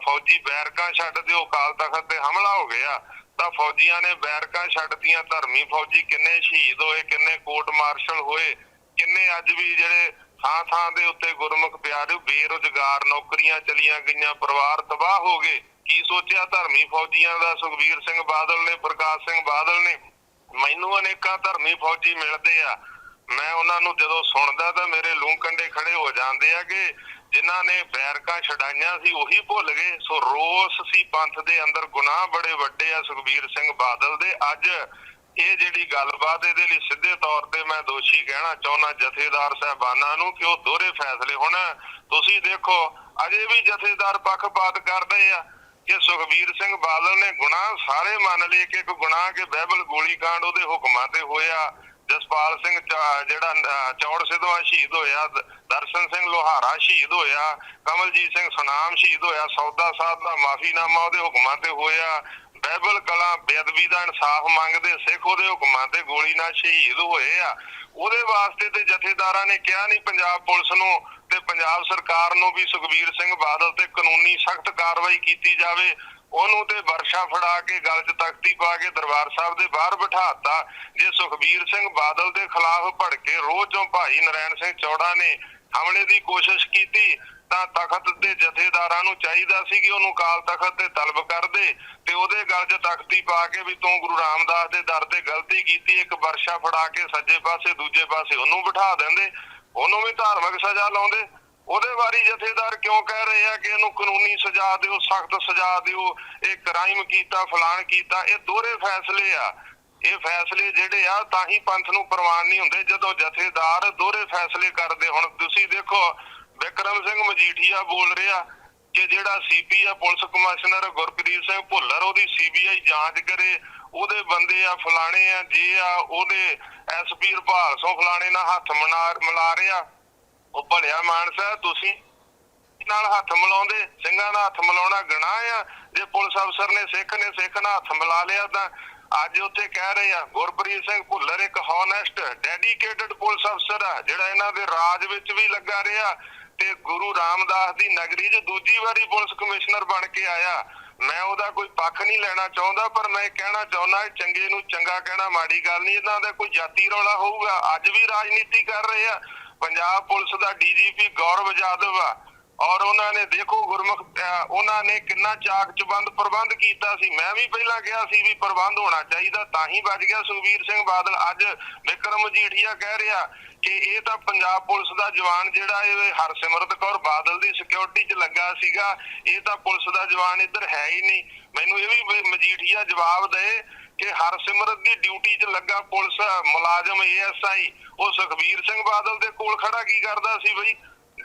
ਫੌਜੀ ਬੈਰਕਾਂ ਛੱਡ ਦਿਓ, ਅਕਾਲ ਤਖਤ ਤੇ ਹਮਲਾ ਹੋ ਗਿਆ, ਤਾਂ ਫੌਜੀਆਂ ਨੇ ਬੈਰਕਾਂ ਛੱਡਤੀਆਂ ਧਰਮੀ ਫੌਜੀ ਕਿੰਨੇ ਸ਼ਹੀਦ ਹੋਏ, ਕਿੰਨੇ ਕੋਰਟ ਮਾਰਸ਼ਲ ਹੋਏ ਕਿੰਨੇ ਅੱਜ ਵੀ ਜਿਹੜੇ ਥਾਂ ਥਾਂ ਦੇ ਉੱਤੇ ਗੁਰਮੁਖ ਪਿਆਰੇ ਬੇਰੁਜ਼ਗਾਰ ਨੌਕਰੀਆਂ ਚਲੀਆਂ ਗਈਆਂ, ਪਰਿਵਾਰ ਤਬਾਹ ਹੋ ਗਏ। ਕੀ ਸੋਚਿਆ ਧਰਮੀ ਫੌਜੀਆਂ ਦਾ? ਸੁਖਬੀਰ ਸਿੰਘ ਬਾਦਲ ਨੇ, ਪ੍ਰਕਾਸ਼ ਸਿੰਘ ਬਾਦਲ ਨੇ। ਮੈਨੂੰ ਅਨੇਕਾਂ ਧਰਮੀ ਫੌਜੀ ਮਿਲਦੇ ਆ। ਮੈਂ ਉਹਨਾਂ ਨੂੰ ਜਦੋਂ ਸੁਣਦਾ ਤਾਂ ਮੇਰੇ ਲੂੰ ਕੰਡੇ ਖੜੇ ਹੋ ਜਾਂਦੇ ਆ ਕਿ ਜਿਨ੍ਹਾਂ ਨੇ ਬੈਰਕਾਂ ਛਡਾਈਆਂ ਸੀ, ਉਹੀ ਭੁੱਲ ਗਏ। ਸੋ ਰੋਸ ਸੀ ਪੰਥ ਦੇ ਅੰਦਰ, ਗੁਨਾਹ ਬੜੇ ਵੱਡੇ ਆ ਸੁਖਬੀਰ ਸਿੰਘ ਬਾਦਲ ਦੇ। ਅੱਜ ਇਹ ਜਿਹੜੀ ਗੱਲਬਾਤ ਇਹਦੇ ਲਈ ਸਿੱਧੇ ਤੌਰ ਤੇ ਮੈਂ ਦੋਸ਼ੀ ਕਹਿਣਾ ਚਾਹੁੰਦਾ ਜਥੇਦਾਰ ਸਾਹਿਬਾਨਾਂ ਨੂੰ ਕਿ ਉਹ ਦੋਹਰੇ ਫੈਸਲੇ ਹੁਣ। ਤੁਸੀਂ ਦੇਖੋ, ਅਜੇ ਵੀ ਜਥੇਦਾਰ ਪੱਖਪਾਤ ਕਰਦੇ ਆ ਕਿ ਸੁਖਬੀਰ ਸਿੰਘ ਬਾਦਲ ਨੇ ਗੁਨਾਹ ਸਾਰੇ ਮੰਨ ਲਏ ਕਿ ਇੱਕ ਗੁਨਾਹ ਕਿ ਬਾਈਬਲ ਗੋਲੀकांड ਉਹਦੇ ਹੁਕਮਾਂ ਤੇ ਹੋਇਆ। ਜਸਪਾਲ ਸਿੰਘ ਚਾ- ਜਿਹੜਾ ਚੌੜ ਸਿੱਧਵਾ ਸ਼ਹੀਦ ਹੋਇਆ, ਦਰਸ਼ਨ ਸਿੰਘ ਲੋਹਾਰਾ ਸ਼ਹੀਦ ਹੋਇਆ, ਕਮਲਜੀਤ ਸਿੰਘ ਸੁਨਾਮ ਸ਼ਹੀਦ ਹੋਇਆ, ਸੌਦਾ ਸਾਹਿਬ ਦਾ ਮਾਫੀਨਾਮਾ ਉਹਦੇ ਹੁਕਮਾਂ ਤੇ ਹੋਇਆ। ਬਾਈਬਲ ਕਲਾ ਬੇਅਦਬੀ ਦਾ ਇਨਸਾਫ ਮੰਗਦੇ, ਸਿੱਖ ਉਹਦੇ ਹੁਕਮਾਂ ਤੇ ਗੋਲੀ ਨਾਲ ਸ਼ਹੀਦ ਹੋਏ ਆ। ਉਹਦੇ ਵਾਸਤੇ ਤੇ ਜਥੇਦਾਰਾਂ ਨੇ ਕਿਹਾ ਨਹੀਂ, ਪੰਜਾਬ ਪੁਲਿਸ ਨੂੰ ਤੇ ਪੰਜਾਬ ਸਰਕਾਰ ਨੂੰ ਵੀ ਸੁਖਬੀਰ ਸਿੰਘ ਬਾਦਲ ਤੇ ਕਾਨੂੰਨੀ ਸਖਤ ਕਾਰਵਾਈ ਕੀਤੀ ਜਾਵੇ। ਉਹਨੂੰ ਤੇ ਵਰਸ਼ਾ ਫੜਾ ਕੇ ਗਲ 'ਚ ਤਖਤੀ ਪਾ ਕੇ ਦਰਬਾਰ ਸਾਹਿਬ ਦੇ ਬਾਹਰ ਬਿਠਾਤਾ ਜੇ ਸੁਖਬੀਰ ਸਿੰਘ ਬਾਦਲ ਦੇ ਖਿਲਾਫ ਭੜਕੇ ਰੋਜ਼ੋਂ ਭਾਈ ਨਰੈਣ ਸਿੰਘ ਚੌੜਾ ਨੇ ਹਮਲੇ ਦੀ ਕੋਸ਼ਿਸ਼ ਕੀਤੀ ਤਾਂ ਤਖਤ ਦੇ ਜਥੇਦਾਰਾਂ ਨੂੰ ਚਾਹੀਦਾ ਸੀ ਕਿ ਉਹਨੂੰ ਕਾਲ ਤਖਤ ਤੇ ਤਲਬ ਕਰਦੇ ਤੇ ਉਹਦੇ ਗਲ 'ਚ ਤਖਤੀ ਪਾ ਕੇ ਵੀ ਤੂੰ ਗੁਰੂ ਰਾਮਦਾਸ ਦੇ ਦਰ ਤੇ ਗਲਤੀ ਕੀਤੀ, ਇੱਕ ਵਰਸ਼ਾ ਫੜਾ ਕੇ ਸੱਜੇ ਪਾਸੇ, ਦੂਜੇ ਪਾਸੇ ਉਹਨੂੰ ਬਿਠਾ ਦਿੰਦੇ, ਉਹਨੂੰ ਵੀ ਧਾਰਮਿਕ ਸਜ਼ਾ ਲਾਉਂਦੇ। ਉਹਦੇ ਬਾਰੇ ਜਥੇਦਾਰ ਕਿਉਂ ਕਹਿ ਰਹੇ ਆ ਕਿ ਇਹਨੂੰ ਕਾਨੂੰਨੀ ਸਜ਼ਾ ਦਿਓ, ਸਖਤ ਸਜ਼ਾ ਦਿਓ, ਇਹ ਕ੍ਰਾਈਮ ਕੀਤਾ, ਫਲਾਣ ਕੀਤਾ, ਇਹ ਦੋਹਰੇ ਫੈਸਲੇ ਆ। ਇਹ ਫੈਸਲੇ ਜਿਹੜੇ ਆ, ਤਾਂ ਹੀ ਪੰਥ ਨੂੰ ਪ੍ਰਵਾਨ ਨਹੀਂ ਹੁੰਦੇ, ਜਦੋਂ ਜਥੇਦਾਰ ਦੋਹਰੇ ਫੈਸਲੇ ਕਰਦੇ ਹੁਣ, ਤੁਸੀਂ ਦੇਖੋ ਵਿਕਰਮ ਸਿੰਘ ਮਜੀਠੀਆ ਬੋਲ ਰਿਹਾ ਕਿ ਜਿਹੜਾ ਸੀਪੀ ਆ, ਪੁਲਿਸ ਕਮਿਸ਼ਨਰ ਗੁਰਪ੍ਰੀਤ ਸਿੰਘ ਭੁੱਲਰ, ਉਹਦੀ ਸੀਬੀਆਈ ਜਾਂਚ ਕਰੇ, ਉਹਦੇ ਬੰਦੇ ਆ ਫਲਾਣੇ ਆ, ਜੇ ਆ, ਉਹਦੇ ਐਸਪੀ ਰਪਾਲ ਸੋ ਫਲਾਣੇ ਨਾਲ ਹੱਥ ਮਿਲਾ ਰਿਹਾ। ਉਹ ਭਲਿਆ ਮਾਨਸਾ ਤੁਸੀਂ ਨਾਲ ਹੱਥ ਮਿਲਾਉਂਦੇ, ਸਿੰਘਾਂ ਨਾਲ ਹੱਥ ਮਿਲਾਉਣਾ ਗੁਨਾਹ ਆ। ਜੇ ਪੁਲਿਸ ਅਫਸਰ ਨੇ ਸਿੱਖ ਨੇ, ਸਿੱਖ ਨਾਲ ਹੱਥ ਮਿਲਾ ਲਿਆ ਤਾਂ ਅੱਜ ਉੱਥੇ ਕਹਿ ਰਹੇ ਆ, ਗੁਰਪ੍ਰੀਤ ਸਿੰਘ ਭੁੱਲਰ ਇੱਕ ਹੌਨੈਸਟ ਡੈਡੀਕੇਟਡ ਪੁਲਿਸ ਅਫਸਰ ਆ, ਜਿਹੜਾ ਇਹਨਾਂ ਦੇ ਰਾਜ ਵਿੱਚ ਵੀ ਲੱਗਾ ਰਿਹਾ। ਤੇ ਗੁਰੂ ਰਾਮਦਾਸ ਦੀ ਨਗਰੀ 'ਚ ਦੂਜੀ ਵਾਰੀ ਪੁਲਿਸ ਕਮਿਸ਼ਨਰ ਬਣ ਕੇ ਆਇਆ। ਮੈਂ ਉਹਦਾ ਕੋਈ ਪੱਖ ਨਹੀਂ ਲੈਣਾ ਚਾਹੁੰਦਾ, ਪਰ ਮੈਂ ਕਹਿਣਾ ਚਾਹੁੰਦਾ ਚੰਗੇ ਨੂੰ ਚੰਗਾ ਕਹਿਣਾ ਮਾੜੀ ਗੱਲ ਨਹੀਂ। ਇਹਨਾਂ ਦਾ ਕੋਈ ਜਾਤੀ ਰੌਲਾ ਹੋਊਗਾ। ਅੱਜ ਵੀ ਰਾਜਨੀਤੀ ਕਰ ਰਹੇ ਆ। ਪੰਜਾਬ ਪੁਲਿਸ ਦਾ ਡੀਜੀਪੀ ਗੌਰਵ ਜਾਦਵ ਆ। ਔਰ ਉਹਨਾਂ ਨੇ ਦੇਖੋ ਗੁਰਮੁਖ ਉਹਨਾਂ ਨੇ ਕਿੰਨਾ ਚਾਕ ਚਬੰਦ ਪ੍ਰਬੰਧ ਕੀਤਾ ਸੀ। ਮੈਂ ਵੀ ਪਹਿਲਾਂ ਕਿਹਾ ਸੀ ਵੀ ਪ੍ਰਬੰਧ ਹੋਣਾ ਚਾਹੀਦਾ, ਤਾਂ ਹੀ ਬਚ ਗਿਆ ਸੁਖਬੀਰ ਸਿੰਘ ਬਾਦਲ। ਅੱਜ ਵਿਕਰਮ ਮਜੀਠੀਆ ਕਹਿ ਰਿਹਾ ਕਿ ਇਹ ਤਾਂ ਪੰਜਾਬ ਪੁਲਿਸ ਦਾ ਜਵਾਨ ਜਿਹੜਾ ਇਹ ਹਰਸਿਮਰਤ ਕੌਰ ਬਾਦਲ ਦੀ ਸਿਕਿਉਰਿਟੀ 'ਚ ਲੱਗਾ ਸੀਗਾ, ਇਹ ਤਾਂ ਪੁਲਿਸ ਦਾ ਜਵਾਨ ਇੱਧਰ ਹੈ ਹੀ ਨਹੀਂ। ਮੈਨੂੰ ਇਹ ਵੀ ਮਜੀਠੀਆ ਜਵਾਬ ਦੇ ਕਿ ਹਰਸਿਮਰਤ ਦੀ ਡਿਊਟੀ 'ਚ ਲੱਗਾ ਪੁਲਿਸ ਮੁਲਾਜ਼ਮ ਏਐਸਆਈ ਉਹ ਸੁਖਬੀਰ ਸਿੰਘ ਬਾਦਲ ਦੇ ਕੋਲ ਖੜਾ ਕੀ ਕਰਦਾ ਸੀ ਬਈ?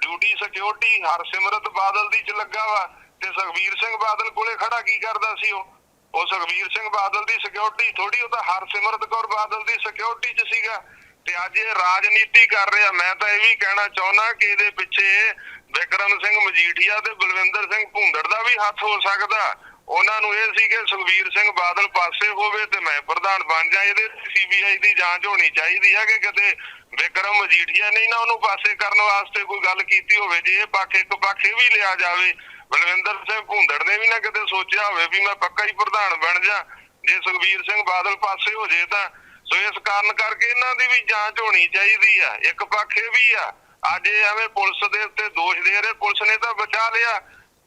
ਡਿਊਟੀ ਸਿਕਿਉਰਿਟੀ ਹਰਸਿਮਰਤ ਬਾਦਲ ਦੀ 'ਚ ਲੱਗਾ ਵਾ ਤੇ ਸੁਖਬੀਰ ਸਿੰਘ ਬਾਦਲ ਕੋਲੇ ਖੜਾ ਕੀ ਕਰਦਾ ਸੀ ਉਹ? ਉਹ ਸੁਖਬੀਰ ਸਿੰਘ ਬਾਦਲ ਦੀ ਸਿਕਿਉਰਿਟੀ ਥੋੜੀ ਉਹ ਤਾਂ ਹਰਸਿਮਰਤ ਕੌਰ ਬਾਦਲ ਦੀ ਸਿਕਿਉਰਿਟੀ 'ਚ ਸੀਗਾ। ਤੇ ਅੱਜ ਇਹ ਰਾਜਨੀਤੀ ਕਰ ਰਿਹਾ। ਮੈਂ ਤਾਂ ਇਹ ਵੀ ਕਹਿਣਾ ਚਾਹੁੰਦਾ ਕਿ ਇਹਦੇ ਪਿੱਛੇ ਵਿਕਰਮ ਸਿੰਘ ਮਜੀਠੀਆ ਤੇ ਬਲਵਿੰਦਰ ਸਿੰਘ ਭੁੰਦੜ ਦਾ ਵੀ ਹੱਥ ਹੋ ਸਕਦਾ। ਉਹਨਾਂ ਨੂੰ ਇਹ ਸੀ ਕਿ ਸੁਖਬੀਰ ਸਿੰਘ ਬਾਦਲ ਪਾਸੇ ਹੋਵੇ ਤੇ ਮੈਂ ਪ੍ਰਧਾਨ ਬਣ ਜਾ। ਇਹਦੇ ਸੀਬੀਆਈ ਦੀ ਜਾਂਚ ਹੋਣੀ ਚਾਹੀਦੀ ਹੈ ਕਿ ਕਦੇ ਵਿਕਰਮ ਮਜੀਠੀਆ ਨੇ ਨਾ ਉਹਨੂੰ ਪਾਸੇ ਕਰਨ ਵਾਸਤੇ ਕੋਈ ਗੱਲ ਕੀਤੀ ਹੋਵੇ, ਜੇ ਇਹ ਪੱਖ ਇੱਕ ਪੱਖ ਇਹ ਵੀ ਲਿਆ ਜਾਵੇ, ਬਲਵਿੰਦਰ ਸਿੰਘ ਭੁੰਦੜ ਨੇ ਵੀ ਨਾ ਕਿਤੇ ਸੋਚਿਆ ਹੋਵੇ ਵੀ ਮੈਂ ਪੱਕਾ ਹੀ ਪ੍ਰਧਾਨ ਬਣ ਜਾ, ਜੇ ਸੁਖਬੀਰ ਸਿੰਘ ਬਾਦਲ ਪਾਸੇ ਹੋ ਜੇ ਤਾਂ। ਸੋ ਇਸ ਕਾਰਨ ਕਰਕੇ ਇਹਨਾਂ ਦੀ ਵੀ ਜਾਂਚ ਹੋਣੀ ਚਾਹੀਦੀ ਆ, ਇੱਕ ਪੱਖ ਇਹ ਵੀ ਆ, ਅੱਜ ਐਵੇਂ ਪੁਲਿਸ ਦੇ ਉੱਤੇ ਦੋਸ਼ ਦੇ ਰਹੇ, ਪੁਲਿਸ ਨੇ ਤਾਂ ਬਚਾ ਲਿਆ।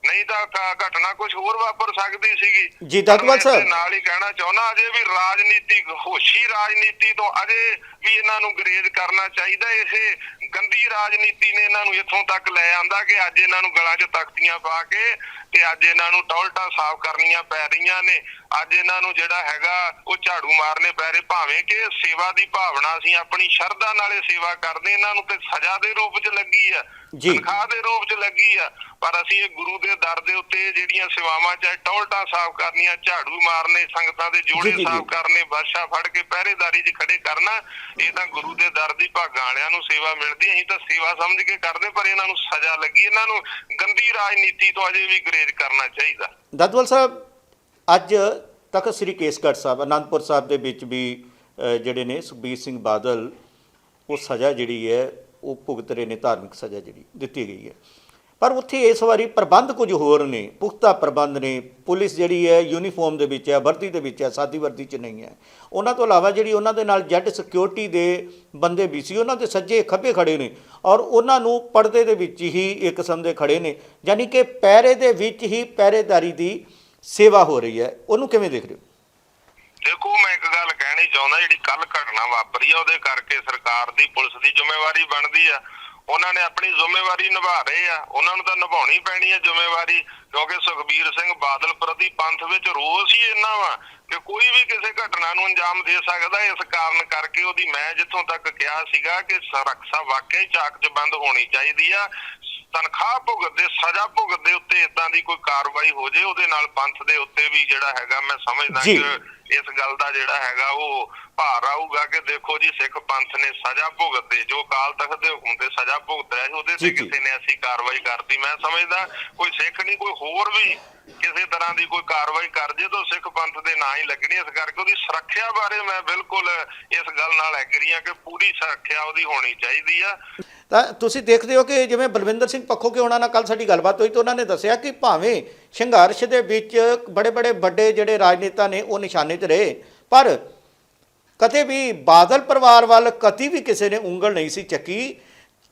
ਨਹੀਂ ਤਾਂ ਘ- ਘਟਨਾ ਕੁਝ ਹੋਰ ਵਾਪਰ ਸਕਦੀ ਸੀਗੀ। ਜੀ, ਦਾਦੂਵਾਲ ਪਰ ਮੈਂ ਸਾਹਿਬ। ਇਹਦੇ ਨਾਲ ਹੀ ਕਹਿਣਾ ਚਾਹੁੰਦਾ ਅਜੇ ਵੀ ਰਾਜਨੀਤੀ ਹੋਸ਼ੀ ਰਾਜਨੀਤੀ ਤੋਂ ਅਜੇ ਵੀ ਇਹਨਾਂ ਨੂੰ ਗਰੇਜ ਕਰਨਾ ਚਾਹੀਦਾ। ਇਹ ਗੰਦੀ ਰਾਜਨੀਤੀ ਨੇ ਇਹਨਾਂ ਨੂੰ ਇੱਥੋਂ ਤੱਕ ਲੈ ਆਂਦਾ ਕਿ ਅੱਜ ਇਹਨਾਂ ਨੂੰ ਗਲਾਂ 'ਚ ਤਖਤੀਆਂ ਪਾ ਕੇ ਤੇ ਅੱਜ ਇਹਨਾਂ ਨੂੰ ਟੌਲਟਾਂ ਸਾਫ਼ ਕਰਨੀਆਂ ਪੈ ਰਹੀਆਂ ਨੇ। ਅੱਜ ਇਹਨਾਂ ਨੂੰ ਜਿਹੜਾ ਹੈਗਾ ਉਹ ਝਾੜੂ ਮਾਰਨੇ ਪੈ ਰਹੇ। ਭਾਵੇਂ ਕਿ ਸੇਵਾ ਦੀ ਭਾਵਨਾ ਅਸੀਂ ਆਪਣੀ ਸ਼ਰਧਾ ਨਾਲੇ ਸੇਵਾ ਕਰਦੇ ਇਹਨਾਂ ਨੂੰ ਤੇ ਸਜ਼ਾ ਦੇ ਰੂਪ 'ਚ ਲੱਗੀ ਆ ਜੀ। ਤਨਖਾਹ ਦੇ ਰੂਪ 'ਚ ਲੱਗੀ ਆ। ਪਰ ਅਸੀਂ ਇਹ ਗੁਰੂ ਦੇ ਦਰ ਦੇ ਉੱਤੇ ਜਿਹੜੀਆਂ ਸੇਵਾਵਾਂ ਚਾਹੇ ਟੌਲਟਾਂ ਸਾਫ਼ ਕਰਨੀਆਂ ਝਾੜੂ ਮਾਰਨੇ ਸੰਗਤਾਂ ਦੇ ਜੋੜੇ। ਸਾਫ਼ ਕਰਨੇ ਵਰਸ਼ਾ ਫੜ ਕੇ ਪਹਿਰੇਦਾਰੀ 'ਚ ਖੜੇ ਕਰਨਾ ਇਹ ਤਾਂ ਗੁਰੂ ਦੇ ਦਰ ਦੀ ਭਾਗਾਂ ਵਾਲਿਆਂ ਨੂੰ ਸੇਵਾ ਮਿਲਦੀ ਅਸੀਂ ਤਾਂ ਸੇਵਾ ਸਮਝ ਕੇ ਕਰਦੇ ਪਰ ਇਹਨਾਂ ਨੂੰ ਸਜ਼ਾ ਲੱਗੀ। ਇਹਨਾਂ ਨੂੰ ਗੰਦੀ ਰਾਜਨੀਤੀ ਤੋਂ ਅਜੇ ਵੀ ਗਰੇਜ ਕਰਨਾ ਚਾਹੀਦਾ। ਦਾਦਵਾਲ ਸਾਹਿਬ ਅੱਜ ਤਖਤ ਸ੍ਰੀ ਕੇਸਗੜ੍ਹ ਸਾਹਿਬ ਅਨੰਦਪੁਰ ਸਾਹਿਬ ਦੇ ਵਿੱਚ ਵੀ ਜਿਹੜੇ ਨੇ ਸੁਖਬੀਰ ਸਿੰਘ ਬਾਦਲ ਉਹ ਸਜ਼ਾ ਜਿਹੜੀ ਹੈ ਉਹ ਭੁਗਤ ਰਹੇ ਨੇ ਧਾਰਮਿਕ ਸਜ਼ਾ ਜਿਹੜੀ ਦਿੱਤੀ ਗਈ ਹੈ। ਪਰ ਉੱਥੇ ਇਸ ਵਾਰੀ ਪ੍ਰਬੰਧ ਕੁਝ ਹੋਰ ਨੇ, ਪੁਖਤਾ ਪ੍ਰਬੰਧ ਨੇ, ਪੁਲਿਸ ਜਿਹੜੀ ਹੈ ਯੂਨੀਫਾਰਮ ਦੇ ਵਿੱਚ ਹੈ, ਵਰਦੀ ਦੇ ਵਿੱਚ ਹੈ, ਸਾਦੀ ਵਰਦੀ 'ਚ ਨਹੀਂ ਹੈ। ਉਹਨਾਂ ਤੋਂ ਇਲਾਵਾ ਜਿਹੜੀ ਉਹਨਾਂ ਦੇ ਨਾਲ ਜੈਡ ਸਿਕਿਉਰਿਟੀ ਦੇ ਬੰਦੇ ਵੀ ਸੀ, ਉਹਨਾਂ ਦੇ ਸੱਜੇ ਖੱਬੇ ਖੜੇ ਨੇ ਔਰ ਉਹਨਾਂ ਨੂੰ ਪਰਦੇ ਦੇ ਵਿੱਚ ਹੀ ਇੱਕ ਕਿਸਮ ਦੇ ਖੜੇ ਨੇ, ਯਾਨੀ ਕਿ ਪੈਰੇ ਦੇ ਵਿੱਚ ਹੀ ਪਹਿਰੇਦਾਰੀ ਦੀ ਸੇਵਾ ਹੋ ਰਹੀ ਹੈ। ਉਹਨੂੰ ਕਿਵੇਂ ਦੇਖ ਰਹੇ ਹੋ? ਦੇਖੋ, ਮੈਂ ਇੱਕ ਗੱਲ ਕਹਿਣੀ ਚਾਹੁੰਦਾ, ਜਿਹੜੀ ਕੱਲ ਘਟਨਾ ਵਾਪਰੀ ਆ, ਉਹਦੇ ਕਰਕੇ ਸਰਕਾਰ ਦੀ, ਪੁਲਿਸ ਦੀ ਜ਼ਿੰਮੇਵਾਰੀ ਬਣਦੀ ਆ। ਉਹਨਾਂ ਨੇ ਆਪਣੀ ਜ਼ਿੰਮੇਵਾਰੀ ਨਿਭਾ ਰਹੇ ਆ। ਉਹਨਾਂ ਨੂੰ ਤਾਂ ਨਿਭਾਉਣੀ ਪੈਣੀ ਹੈ ਜ਼ਿੰਮੇਵਾਰੀ ਕਿਉਂਕਿ ਸੁਖਬੀਰ ਸਿੰਘ ਬਾਦਲ ਪ੍ਰਤੀ ਪੰਥ ਵਿੱਚ ਰੋਸ ਹੀ ਇੰਨਾ ਵਾ ਕਿ ਕੋਈ ਵੀ ਕਿਸੇ ਘਟਨਾ ਨੂੰ ਅੰਜਾਮ ਦੇ ਸਕਦਾ। ਇਸ ਕਾਰਨ ਕਰਕੇ ਉਹਦੀ ਮੈਂ ਜਿੱਥੋਂ ਤੱਕ ਕਿਹਾ ਸੀਗਾ ਕਿ ਸੁਰੱਖਿਆ ਵਾਕਈ ਚਾਕ 'ਚ ਬੰਦ ਹੋਣੀ ਚਾਹੀਦੀ ਆ। ਤਨਖਾਹ ਭੁਗਤਦੇ ਸਜ਼ਾ ਭੁਗਤਦੇ ਉੱਤੇ ਇਦਾਂ ਦੀ ਕੋਈ ਕਾਰਵਾਈ ਹੋ ਜੇ ਉਹਦੇ ਨਾਲ ਪੰਥ ਦੇ ਉੱਤੇ ਵੀ ਜਿਹੜਾ ਹੈਗਾ ਮੈਂ ਸਮਝਦਾ। ਕਿ ਇਸ ਗੱਲ ਦਾ ਜਿਹੜਾ ਹੈਗਾ ਉਹ ਭਾਰ ਆਊਗਾ ਕਿ ਦੇਖੋ ਜੀ ਸਿੱਖ ਪੰਥ ਨੇ ਸਜ਼ਾ ਭੁਗਤਦੇ ਜੋ ਕਾਲ ਤਖਤ ਦੇ ਹੁਕਮ ਤੇ ਸਜ਼ਾ ਭੁਗਤ ਰਿਹਾ ਸੀ ਉਹਦੇ ਤੇ। ਕਿਸੇ ਨੇ ਐਸੀ ਕਾਰਵਾਈ ਕਰਤੀ ਮੈਂ ਸਮਝਦਾ ਕੋਈ ਸਿੱਖ ਨਹੀਂ ਕੋਈ ਹੋਰ ਵੀ ਕਿਸੇ ਤਰ੍ਹਾਂ ਦੀ ਕੋਈ ਕਾਰਵਾਈ ਕਰ ਜੇ ਤਾਂ ਸਿੱਖ ਪੰਥ ਦੇ ਨਾਂ ਹੀ ਲੱਗਣੀ ਇਸ ਕਰਕੇ ਉਹਦੀ ਸੁਰੱਖਿਆ ਬਾਰੇ ਮੈਂ ਬਿਲਕੁਲ ਇਸ ਗੱਲ ਨਾਲ ਐਗਰੀ ਹਾਂ ਕਿ ਪੂਰੀ ਸੁਰੱਖਿਆ ਉਹਦੀ ਹੋਣੀ ਚਾਹੀਦੀ ਆ ਤਾਂ ਤੁਸੀਂ ਦੇਖਦੇ ਹੋ ਕਿ ਜਿਵੇਂ ਬਲਵਿੰਦਰ ਸਿੰਘ ਪੱਖੋ ਕੇ ਉਹਨਾਂ ਨਾਲ ਕੱਲ ਸਾਡੀ ਗੱਲਬਾਤ ਹੋਈ ਤਾਂ ਉਹਨਾਂ ਨੇ ਦੱਸਿਆ ਕਿ ਭਾਵੇਂ ਸੰਘਰਸ਼ ਦੇ ਵਿੱਚ ਬੜੇ ਬੜੇ ਵੱਡੇ ਜਿਹੜੇ ਰਾਜਨੇਤਾ ਨੇ ਉਹ ਨਿਸ਼ਾਨੇ 'ਤੇ ਰਹੇ। ਪਰ ਕਦੇ ਵੀ ਬਾਦਲ ਪਰਿਵਾਰ ਵੱਲ ਕਦੀ ਵੀ ਕਿਸੇ ਨੇ ਉਂਗਲ ਨਹੀਂ ਸੀ ਚੱਕੀ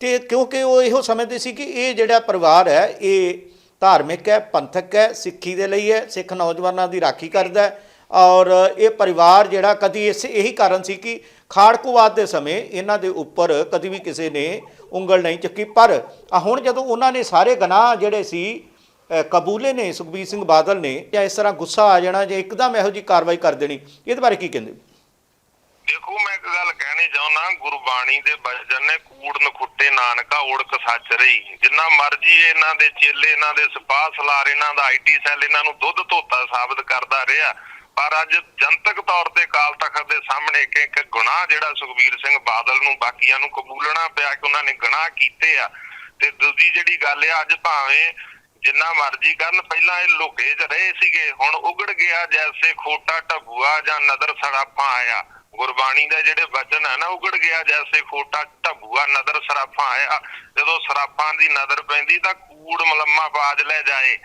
ਤੇ ਕਿਉਂਕਿ ਉਹ ਇਹੋ ਸਮਝਦੇ ਸੀ ਕਿ ਇਹ ਜਿਹੜਾ ਪਰਿਵਾਰ ਹੈ, ਇਹ ਧਾਰਮਿਕ ਹੈ, ਪੰਥਕ ਹੈ, ਸਿੱਖੀ ਦੇ ਲਈ ਹੈ, ਸਿੱਖ ਨੌਜਵਾਨਾਂ ਦੀ ਰਾਖੀ ਕਰਦਾ ਹੈ ਔਰ ਇਹ ਪਰਿਵਾਰ ਜਿਹੜਾ ਕਦੀ ਇਸ ਇਹੀ ਕਾਰਨ ਸੀ ਕਿ ਖਾੜਕੂਵਾਦ ਦੇ ਸਮੇਂ ਇਹਨਾਂ ਦੇ ਉੱਪਰ ਕਦੀ ਵੀ ਕਿਸੇ ਨੇ ਉਂਗਲ ਨਹੀਂ ਚੱਕੀ। ਪਰ ਹੁਣ ਜਦੋਂ ਉਹਨਾਂ ਨੇ ਸਾਰੇ ਗਨਾਹ ਜਿਹੜੇ ਸੀ ਕਬੂਲੇ ਨੇ, ਸੁਖਬੀਰ ਸਿੰਘ ਬਾਦਲ ਨੇ, ਜਾਂ ਇਸ ਤਰ੍ਹਾਂ ਗੁੱਸਾ ਆ ਜਾਣਾ, ਜੇ ਇੱਕਦਮ ਇਹੋ ਜੀ ਕਾਰਵਾਈ ਕਰ ਦੇਣੀ, ਇਹਦੇ ਬਾਰੇ ਕੀ ਕਹਿੰਦੇ? ਦੇਖੋ, ਮੈਂ ਇੱਕ ਗੱਲ ਕਹਿਣੀ ਚਾਹੁੰਦਾ, ਗੁਰਬਾਣੀ ਦੇ ਬਚਨ ਨੇ ਕੂੜ ਨਖੁੱਟੇ ਨਾਨਕਾ ਓੜਕ ਸੱਚ ਰਹੀ। ਜਿੰਨਾ ਮਰਜ਼ੀ ਇਹਨਾਂ ਦੇ ਚੇਲੇ, ਇਹਨਾਂ ਦੇ ਸਿਪਾਹ ਸਲਾਰ ਇਹਨਾਂ ਦਾ ਆਈਟੀ ਸੈੱਲ, ਇਹਨਾਂ ਨੂੰ ਦੁੱਧ ਧੋਤਾ ਸਾਬਤ ਕਰਦਾ ਰਿਹਾ, ਪਰ ਅੱਜ ਜਨਤਕ ਤੌਰ ਤੇ ਕਾਲ ਤਖਤ ਦੇ ਸਾਹਮਣੇ ਇੱਕ ਇੱਕ ਗੁਨਾਹ ਜਿਹੜਾ ਸੁਖਬੀਰ ਸਿੰਘ ਬਾਦਲ ਨੂੰ ਬਾਕੀਆਂ ਨੂੰ ਕਬੂਲਣਾ ਪਿਆ, ਕਿ ਉਹਨਾਂ ਨੇ ਗੁਨਾਹ ਕੀਤੇ ਆ। ਤੇ ਦੂਜੀ ਜਿਹੜੀ ਗੱਲ ਆ, ਅੱਜ ਭਾਵੇਂ ਜਿੰਨਾ ਮਰਜ਼ੀ ਕਰਨ, ਪਹਿਲਾਂ ਇਹ ਲੁਕੇ ਚ ਰਹੇ ਸੀਗੇ, ਹੁਣ ਉਗੜ ਗਿਆ, ਜੈਸੇ ਖੋਟਾ ਢਬੂਆ ਜਾਂ ਨਦਰ ਸਰਾਪਾਂ ਆਇਆ। ਗੁਰਬਾਣੀ ਦਾ ਜਿਹੜੇ ਵਚਨ ਹੈ ਨਾ, ਉਗੜ ਗਿਆ, ਜੈਸੇ ਖੋਟਾ ਢਬੂਆ, ਨਦਰ ਸਰਾਪਾਂ ਆਇਆ। ਜਦੋਂ ਸਰਾਪਾਂ ਦੀ ਨਜ਼ਰ ਪੈਂਦੀ ਤਾਂ ਕੂੜ ਮਲੰਮਾ ਬਾਜ ਲੈ ਜਾਏ।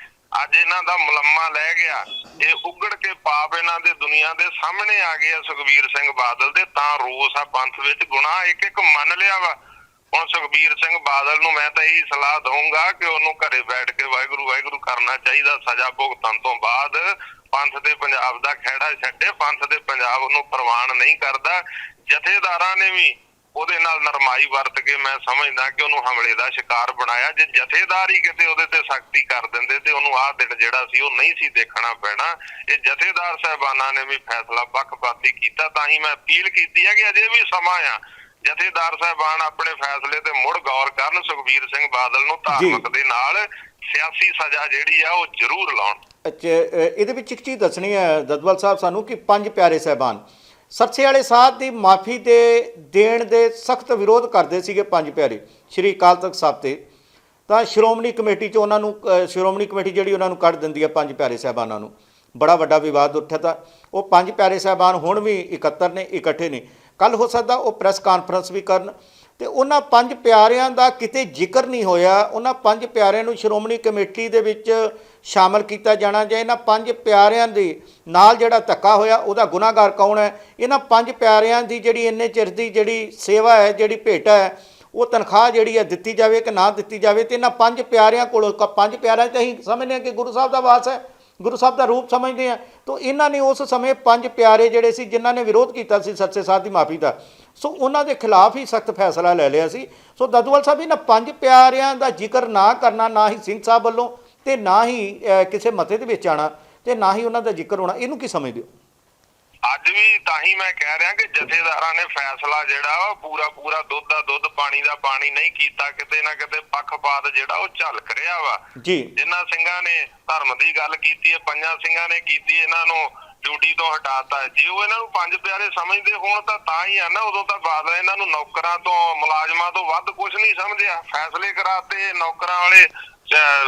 ਅੱਜ ਇਹਨਾਂ ਦਾ ਮਲੰਮਾ ਲੈ ਗਿਆ। ਇਹ ਉਗੜ ਕੇ ਪਾਪ ਇਹਨਾਂ ਦੇ ਦੁਨੀਆ ਦੇ ਸਾਹਮਣੇ ਆ ਗਿਆ ਸੁਖਬੀਰ ਸਿੰਘ ਬਾਦਲ ਦੇ, ਤਾਂ ਰੋਸ ਆ ਪੰਥ ਵਿੱਚ, ਗੁਨਾਹ ਇੱਕ ਇੱਕ ਮੰਨ ਲਿਆ ਵਾ। ਹੁਣ ਸੁਖਬੀਰ ਸਿੰਘ ਬਾਦਲ ਨੂੰ ਮੈਂ ਤਾਂ ਇਹੀ ਸਲਾਹ ਦਊਂਗਾ ਕਿ ਉਹਨੂੰ ਘਰੇ ਬੈਠ ਕੇ ਵਾਹਿਗੁਰੂ ਵਾਹਿਗੁਰੂ ਕਰਨਾ ਚਾਹੀਦਾ, ਸਜ਼ਾ ਭੁਗਤਣ ਤੋਂ ਬਾਅਦ ਪੰਥ ਦੇ ਪੰਜਾਬ ਦਾ ਖਹਿੜਾ ਛੱਡੇ, ਪੰਥ ਦੇ ਪੰਜਾਬ ਨੂੰ ਪ੍ਰਵਾਨ ਨਹੀਂ ਕਰਦਾ। ਜਥੇਦਾਰਾਂ ਨੇ ਵੀ ਉਹਦੇ ਨਾਲ ਨਰਮਾਈ ਵਰਤ ਕੇ ਮੈਂ ਸਮਝਦਾ ਕਿ ਉਹਨੂੰ ਹਮਲੇ ਦਾ ਸ਼ਿਕਾਰ ਬਣਾਇਆ। ਜੇ ਜਥੇਦਾਰ ਹੀ ਕਿਤੇ ਉਹਦੇ ਤੇ ਸਖਤੀ ਕਰ ਦਿੰਦੇ ਤੇ ਉਹਨੂੰ ਆਹ ਦਿਨ ਜਿਹੜਾ ਸੀ ਉਹ ਨਹੀਂ ਸੀ ਦੇਖਣਾ ਪੈਣਾ। ਇਹ ਜਥੇਦਾਰ ਸਾਹਿਬਾਨਾਂ ਨੇ ਵੀ ਫੈਸਲਾ ਪੱਖਪਾਤੀ ਕੀਤਾ, ਤਾਂ ਹੀ ਮੈਂ ਅਪੀਲ ਕੀਤੀ ਹੈ ਕਿ ਅਜੇ ਵੀ ਸਮਾਂ ਆ। ਜਥੇਦਾਰ ਸਾਹਿਬਾਨ ਆਪਣੇ ਫੈਸਲੇ ਤੇ ਮੁੜ ਗੌਰ ਕਰਨ ਸੁਖਬੀਰ ਸਿੰਘ ਬਾਦਲ ਨੂੰ ਧਾਰਮਿਕ ਦੇ ਨਾਲ ਸਿਆਸੀ ਸਜ਼ਾ ਜਿਹੜੀ ਆ ਉਹ ਜ਼ਰੂਰ ਲਾਉਣ। ਇਹਦੇ ਵਿੱਚ ਇੱਕ ਚੀਜ਼ ਦੱਸਣੀ ਹੈ ਦਦਵਾਲ ਸਾਹਿਬ ਸਾਨੂੰ ਕਿ ਪੰਜ ਪਿਆਰੇ ਸਹਿਬਾਨ ਸਰਸੇ ਵਾਲੇ ਸਾਹਿਬ ਦੀ ਮਾਫੀ ਦੇ ਦੇਣ ਦੇ ਸਖਤ ਵਿਰੋਧ ਕਰਦੇ ਸੀਗੇ ਪੰਜ ਪਿਆਰੇ ਸ਼੍ਰੀ ਅਕਾਲ ਤਖਤ ਸਾਹਿਬ ਤੇ। ਤਾਂ ਸ਼੍ਰੋਮਣੀ ਕਮੇਟੀ ਚ ਉਹਨਾਂ ਨੂੰ ਸ਼੍ਰੋਮਣੀ ਕਮੇਟੀ ਜਿਹੜੀ ਉਹਨਾਂ ਨੂੰ ਕੱਢ ਦਿੰਦੀ ਹੈ ਪੰਜ ਪਿਆਰੇ ਸਹਿਬਾਨਾਂ ਨੂੰ। ਬੜਾ ਵੱਡਾ ਵਿਵਾਦ ਉੱਠਿਆ ਤਾਂ ਉਹ ਪੰਜ ਪਿਆਰੇ ਸਹਿਬਾਨ ਹੁਣ ਵੀ ਇਕੱਤਰ ਨੇ ਇਕੱਠੇ ਨੇ। ਕੱਲ ਹੋ ਸਕਦਾ ਉਹ ਪ੍ਰੈਸ ਕਾਨਫਰੰਸ ਵੀ ਕਰਨ। ਤੇ ਉਹਨਾਂ ਪੰਜ ਪਿਆਰਿਆਂ ਦਾ ਕਿਤੇ ਜ਼ਿਕਰ ਨਹੀਂ ਹੋਇਆ। ਉਹਨਾਂ ਪੰਜ ਪਿਆਰਿਆਂ ਨੂੰ ਸ਼੍ਰੋਮਣੀ ਕਮੇਟੀ ਦੇ ਵਿੱਚ ਸ਼ਾਮਲ ਕੀਤਾ ਜਾਣਾ ਜਾਂ ਇਹਨਾਂ ਪੰਜ ਪਿਆਰਿਆਂ ਦੇ ਨਾਲ ਜਿਹੜਾ ਧੱਕਾ ਹੋਇਆ, ਉਹਦਾ ਗੁਨਾਹਗਾਰ ਕੌਣ ਹੈ? ਇਹਨਾਂ ਪੰਜ ਪਿਆਰਿਆਂ ਦੀ ਜਿਹੜੀ ਇੰਨੇ ਚਿਰ ਦੀ ਜਿਹੜੀ ਸੇਵਾ ਹੈ, ਜਿਹੜੀ ਭੇਟਾ ਹੈ, ਉਹ ਤਨਖਾਹ ਜਿਹੜੀ ਹੈ ਦਿੱਤੀ ਜਾਵੇ ਕਿ ਨਾ ਦਿੱਤੀ ਜਾਵੇ? ਤੇ ਇਹਨਾਂ ਪੰਜ ਪਿਆਰਿਆਂ ਕੋਲ, ਕ- ਪੰਜ ਪਿਆਰਿਆਂ 'ਤੇ ਅਸੀਂ ਸਮਝਦੇ ਹਾਂ ਕਿ ਗੁਰੂ ਸਾਹਿਬ ਦਾ ਵਾਸ ਹੈ। ਗੁਰੂ ਸਾਹਿਬ ਦਾ ਰੂਪ ਸਮਝਦੇ ਆ। ਤਾਂ ਇਹਨਾਂ ਨੇ ਉਸ ਸਮੇਂ ਪੰਜ ਪਿਆਰੇ ਜਿਹੜੇ ਸੀ, ਜਿਨ੍ਹਾਂ ਨੇ ਵਿਰੋਧ ਕੀਤਾ ਸੀ ਸੱਚੇ ਸਾਧ ਦੀ ਮਾਫੀ ਦਾ। ਸੋ ਉਹਨਾਂ ਦੇ ਖਿਲਾਫ ਹੀ ਸਖਤ ਫੈਸਲਾ ਲੈ ਲਿਆ ਸੀ। ਸੋ ਦਦੂਵਾਲ ਸਾਹਿਬ, ਇਹਨਾਂ ਪੰਜ ਪਿਆਰਿਆਂ ਦਾ ਜ਼ਿਕਰ ਨਾ ਕਰਨਾ, ਨਾ ਹੀ ਸਿੰਘ ਸਾਹਿਬ ਵੱਲੋਂ ਤੇ ਨਾ ਹੀ ਕਿਸੇ ਮਤੇ ਦੇ ਵਿੱਚ ਆਣਾ ਤੇ ਨਾ ਹੀ ਉਹਨਾਂ ਦਾ ਜ਼ਿਕਰ ਹੋਣਾ, ਇਹਨੂੰ ਕੀ ਸਮਝਦੇ ਹੋ? ਅੱਜ ਵੀ ਤਾਂ ਹੀ ਮੈਂ ਕਹਿ ਰਿਹਾ ਕਿ ਜਥੇਦਾਰਾਂ ਨੇ ਫੈਸਲਾ ਜਿਹੜਾ ਉਹ ਪੂਰਾ ਪੂਰਾ ਦੁੱਧ ਦਾ ਦੁੱਧ ਪਾਣੀ ਦਾ ਪਾਣੀ ਨਹੀਂ ਕੀਤਾ ਕਿਤੇ ਨਾ ਕਿਤੇ ਪੱਖਪਾਤ ਜਿਹੜਾ ਉਹ ਝਲਕ ਰਿਹਾ ਵਾ। ਜੀ। ਜਿਨ੍ਹਾਂ ਸਿੰਘਾਂ ਨੇ ਧਰਮ ਦੀ ਗੱਲ ਕੀਤੀ ਹੈ ਪੰਜਾਂ ਸਿੰਘਾਂ ਨੇ ਕੀਤੀ ਇਹਨਾਂ ਨੂੰ ਡਿਊਟੀ ਤੋਂ ਹਟਾਤਾ। ਜੇ ਉਹ ਇਹਨਾਂ ਨੂੰ ਪੰਜ ਪਿਆਰੇ ਸਮਝਦੇ ਹੋਣ ਤਾਂ ਤਾਂ ਹੀ ਆ ਨਾ ਉਦੋਂ ਤਾਂ ਬਾਦਲ ਇਹਨਾਂ ਨੂੰ ਨੌਕਰਾਂ ਤੋਂ ਮੁਲਾਜ਼ਮਾਂ ਤੋਂ ਵੱਧ ਕੁਝ ਨਹੀਂ ਸਮਝਿਆ। ਫੈਸਲੇ ਕਰਾਤੇ ਨੌਕਰਾਂ ਵਾਲੇ